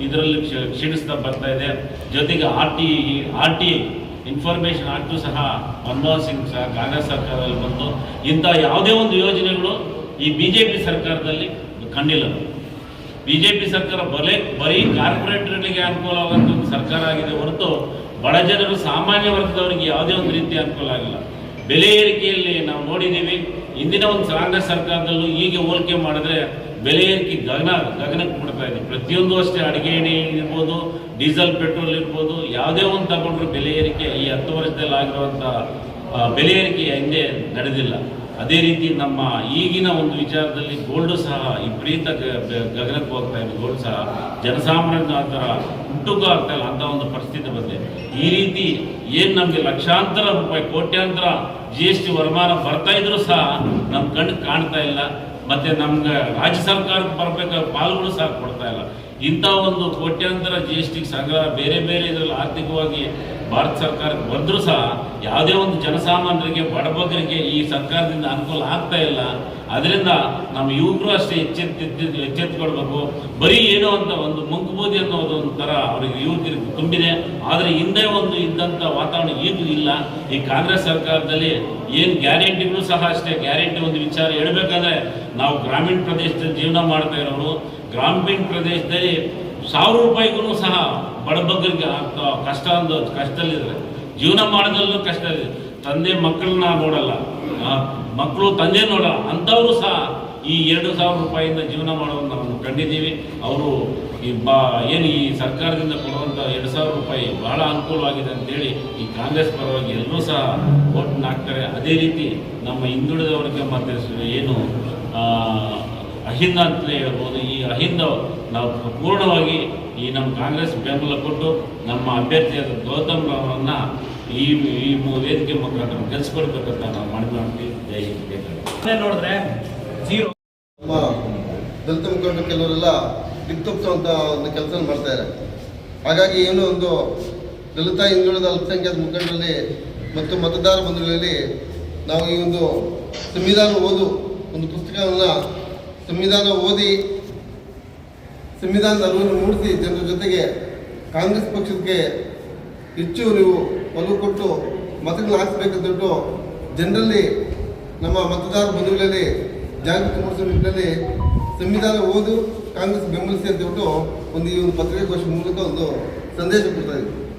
ಇದರಲ್ಲಿ ಕ್ಷ- ಕ್ಷೀಣಿಸ್ತಾ ಬರ್ತಾ ಇದೆ. ಜೊತೆಗೆ R T R T information act ಸಹ ಮನಮೋಹನ್ ಸಿಂಗ್ ಸಹ ಕಾಂಗ್ರೆಸ್ ಸರ್ಕಾರದಲ್ಲಿ ಬಂತು ಇಂಥ ಯಾವುದೇ ಒಂದು ಯೋಜನೆಗಳು ಈ ಬಿ ಜೆ ಪಿ ಸರ್ಕಾರದಲ್ಲಿ ಕಂಡಿಲ್ಲ. ಬಿ ಜೆ ಪಿ ಸರ್ಕಾರ ಬಲೆ, ಬರೀ ಕಾರ್ಪೊರೇಟರ್ಗಳಿಗೆ ಅನುಕೂಲವಾದಂಥ ಸರ್ಕಾರ ಆಗಿದೆ ಹೊರತು ಬಡ ಜನರು ಸಾಮಾನ್ಯ ವರ್ಗದವರಿಗೆ ಯಾವುದೇ ಒಂದು ರೀತಿ ಅನುಕೂಲ ಆಗಿಲ್ಲ. ಬೆಲೆ ಏರಿಕೆಯಲ್ಲಿ ನಾವು ನೋಡಿದ್ದೀವಿ. ಇಂದಿನ ಒಂದು ಕಾಂಗ್ರೆಸ್ ಸರ್ಕಾರದಲ್ಲೂ ಹೀಗೆ ಹೋಲಿಕೆ ಮಾಡಿದ್ರೆ ಬೆಲೆ ಏರಿಕೆ ಗಗನ, ಗಗನಕ್ಕೆ ಬಿಡ್ತಾ ಇದೆ. ಪ್ರತಿಯೊಂದು ಅಷ್ಟೇ ಅಡುಗೆ ಎಣ್ಣೆ ಇರ್ಬೋದು, ಡೀಸೆಲ್, ಪೆಟ್ರೋಲ್ ಇರ್ಬೋದು, ಯಾವುದೇ ಒಂದು ತಗೊಂಡ್ರು ಬೆಲೆ ಏರಿಕೆ ಈ ಹತ್ತು ವರ್ಷದಲ್ಲಿ ಆಗಿರುವಂಥ ಬೆಲೆ ಏರಿಕೆ ಹಿಂದೆ ನಡೆದಿಲ್ಲ. ಅದೇ ರೀತಿ ನಮ್ಮ ಈಗಿನ ಒಂದು ವಿಚಾರದಲ್ಲಿ ಗೋಲ್ಡು ಸಹ ವಿಪರೀತ ಗಗನಕ್ಕೆ ಹೋಗ್ತಾ ಇದೆ. ಗೋಲ್ಡ್ ಸಹ ಜನಸಾಮಾನ್ಯರ ಆ ಥರ ಹುಟ್ಟುಗೂ ಆಗ್ತಾಯಿಲ್ಲ ಅಂತ ಒಂದು ಪರಿಸ್ಥಿತಿ ಬಂದಿದೆ. ಈ ರೀತಿ ಏನು ನಮಗೆ ಲಕ್ಷಾಂತರ ರೂಪಾಯಿ, ಕೋಟ್ಯಾಂತರ ಜಿ ಎಸ್ ಟಿ ವರಮಾನ ಬರ್ತಾ ಇದ್ರೂ ಸಹ ನಮ್ಮ ಕಣ್ಣು ಕಾಣ್ತಾ ಇಲ್ಲ. ಮತ್ತೆ ನಮ್ಗೆ ರಾಜ್ಯ ಸರ್ಕಾರಕ್ಕೆ ಬರಬೇಕಾದ ಪಾಲುಗಳು ಸಹ ಕೊಡ್ತಾ ಇಲ್ಲ. ಇಂಥ ಒಂದು ಕೋಟ್ಯಾಂತರ ಜಿ ಎಸ್ ಟಿ ಸಂಗ್ರಹ ಬೇರೆ ಬೇರೆ ಇದರಲ್ಲಿ ಆರ್ಥಿಕವಾಗಿ ಭಾರತ ಸರ್ಕಾರಕ್ಕೆ ಬಂದರೂ ಸಹ ಯಾವುದೇ ಒಂದು ಜನಸಾಮಾನ್ಯರಿಗೆ ಬಡಬಗರಿಗೆ ಈ ಸರ್ಕಾರದಿಂದ ಅನುಕೂಲ ಆಗ್ತಾ ಇಲ್ಲ. ಅದರಿಂದ ನಮ್ಮ ಯುವಕರು ಅಷ್ಟೇ ಎಚ್ಚೆತ್ತು ಎಚ್ಚೆತ್ತುಕೊಳ್ಬೇಕು ಬರೀ ಏನೋ ಅಂತ ಒಂದು ಮಂಕುಬೂದಿ ಅನ್ನೋದು ಥರ ಅವರಿಗೆ ಯುವಕರಿಗೆ ತುಂಬಿದೆ. ಆದರೆ ಹಿಂದೆ ಒಂದು ಇದ್ದಂಥ ವಾತಾವರಣ ಈಗಲೂ ಇಲ್ಲ. ಈ ಕಾಂಗ್ರೆಸ್ ಸರ್ಕಾರದಲ್ಲಿ ಏನು ಗ್ಯಾರಂಟಿಗಳು ಸಹ ಅಷ್ಟೇ ಗ್ಯಾರಂಟಿ ಒಂದು ವಿಚಾರ ಹೇಳಬೇಕಾದ್ರೆ ನಾವು ಗ್ರಾಮೀಣ ಪ್ರದೇಶದಲ್ಲಿ ಜೀವನ ಮಾಡ್ತಾ ಇರೋರು, ಗ್ರಾಮೀಣ ಪ್ರದೇಶದಲ್ಲಿ ಸಾವಿರ ರೂಪಾಯಿಗೂ ಸಹ ಬಡಬಗ್ಗರಿಗೆ ಕಷ್ಟ ಅಂದ ಕಷ್ಟದಲ್ಲಿದ್ದಾರೆ ಜೀವನ ಮಾಡೋದಲ್ಲೂ ಕಷ್ಟ ಇದೆ ತಂದೆ ಮಕ್ಕಳನ್ನ ನೋಡಲ್ಲ ಮಕ್ಕಳು ತಂದೆ ನೋಡಲ್ಲ, ಅಂಥವರು ಸಹ ಈ ಎರಡು ಸಾವಿರ ರೂಪಾಯಿಯಿಂದ ಜೀವನ ಮಾಡೋದನ್ನು ನಾವು ಕಂಡಿದ್ದೀವಿ ಅವರು ಈ ಬಾ, ಏನು ಈ ಸರ್ಕಾರದಿಂದ ಕೊಡುವಂಥ ಎರಡು ಸಾವಿರ ರೂಪಾಯಿ ಭಾಳ ಅನುಕೂಲವಾಗಿದೆ ಅಂತೇಳಿ ಈ ಕಾಂಗ್ರೆಸ್ ಪರವಾಗಿ ಎಲ್ಲರೂ ಸಹ ಓಟ್ನ ಹಾಕ್ತಾರೆ. ಅದೇ ರೀತಿ ನಮ್ಮ ಹಿಂದುಳಿದವರಿಗೆ ವರ್ಗ ಮತ್ತು ಏನು ಅಹಿಂದ ಅಂತಲೇ ಹೇಳ್ಬೋದು. ಈ ಅಹಿಂದ ನಾವು ಪೂರ್ಣವಾಗಿ ಈ ನಮ್ಮ ಕಾಂಗ್ರೆಸ್ ಬೆಂಬಲ ಕೊಟ್ಟು ನಮ್ಮ ಅಭ್ಯರ್ಥಿಯಾದ ಗೌತಮ್ ಅವರನ್ನು ಈ ಈ ವೇದಿಕೆ ಮುಖಾಂತರ ಗೆಲ್ಲಿಸ್ಕೊಡ್ಬೇಕಂತ ನಾವು ಮಾಡಿಕೊಂಡು ಮಾಡ್ತೀವಿ ಜೈ ಹಿಂದ್ ನೋಡಿದ್ರೆ ಜೀರೋ. ದಲಿತ ಮುಖಂಡರು ಕೆಲವರೆಲ್ಲ ದಿಕ್ತಪ್ಸುವಂತ ಒಂದು ಕೆಲಸ ಮಾಡ್ತಾ ಇದ್ದಾರೆ. ಹಾಗಾಗಿ ಏನು ಒಂದು ದಲಿತ ಹಿಂದುಳಿದ ಅಲ್ಪಸಂಖ್ಯಾತ ಮುಖಂಡರಲ್ಲಿ ಮತ್ತು ಮತದಾರ ಬಂಧುಗಳಲ್ಲಿ ನಾವು ಈ ಒಂದು ಸಂವಿಧಾನ ಓದು ಒಂದು ಪುಸ್ತಕವನ್ನು ಸಂವಿಧಾನ ಓದಿ, ಸಂವಿಧಾನದ ಅರಿವನ್ನು ಮೂಡಿಸಿ ಜನರ ಜೊತೆಗೆ ಕಾಂಗ್ರೆಸ್ ಪಕ್ಷಕ್ಕೆ ಹೆಚ್ಚು ನೀವು ಒಲವು ಕೊಟ್ಟು ಮತಗಳನ್ನು ಹಾಕಿಸ್ಬೇಕಂತಂದು ಜನರಲ್ಲಿ ನಮ್ಮ ಮತದಾರ ಬಂಧುಗಳಲ್ಲಿ, ಜಾಗೃತಿ ಮೂಡಿಸುವ ನಿಟ್ಟಿನಲ್ಲಿ ಸಂವಿಧಾನ ಓದು, ಕಾಂಗ್ರೆಸ್ ಬೆಂಬಲಿಸಿ ಅಂತ ಒಂದು ಈ ಒಂದು ಪತ್ರಿಕಾಗೋಷ್ಠಿ ಮೂಲಕ ಒಂದು ಸಂದೇಶ ಕೊಡ್ತಾ ಇದ್ದೀವಿ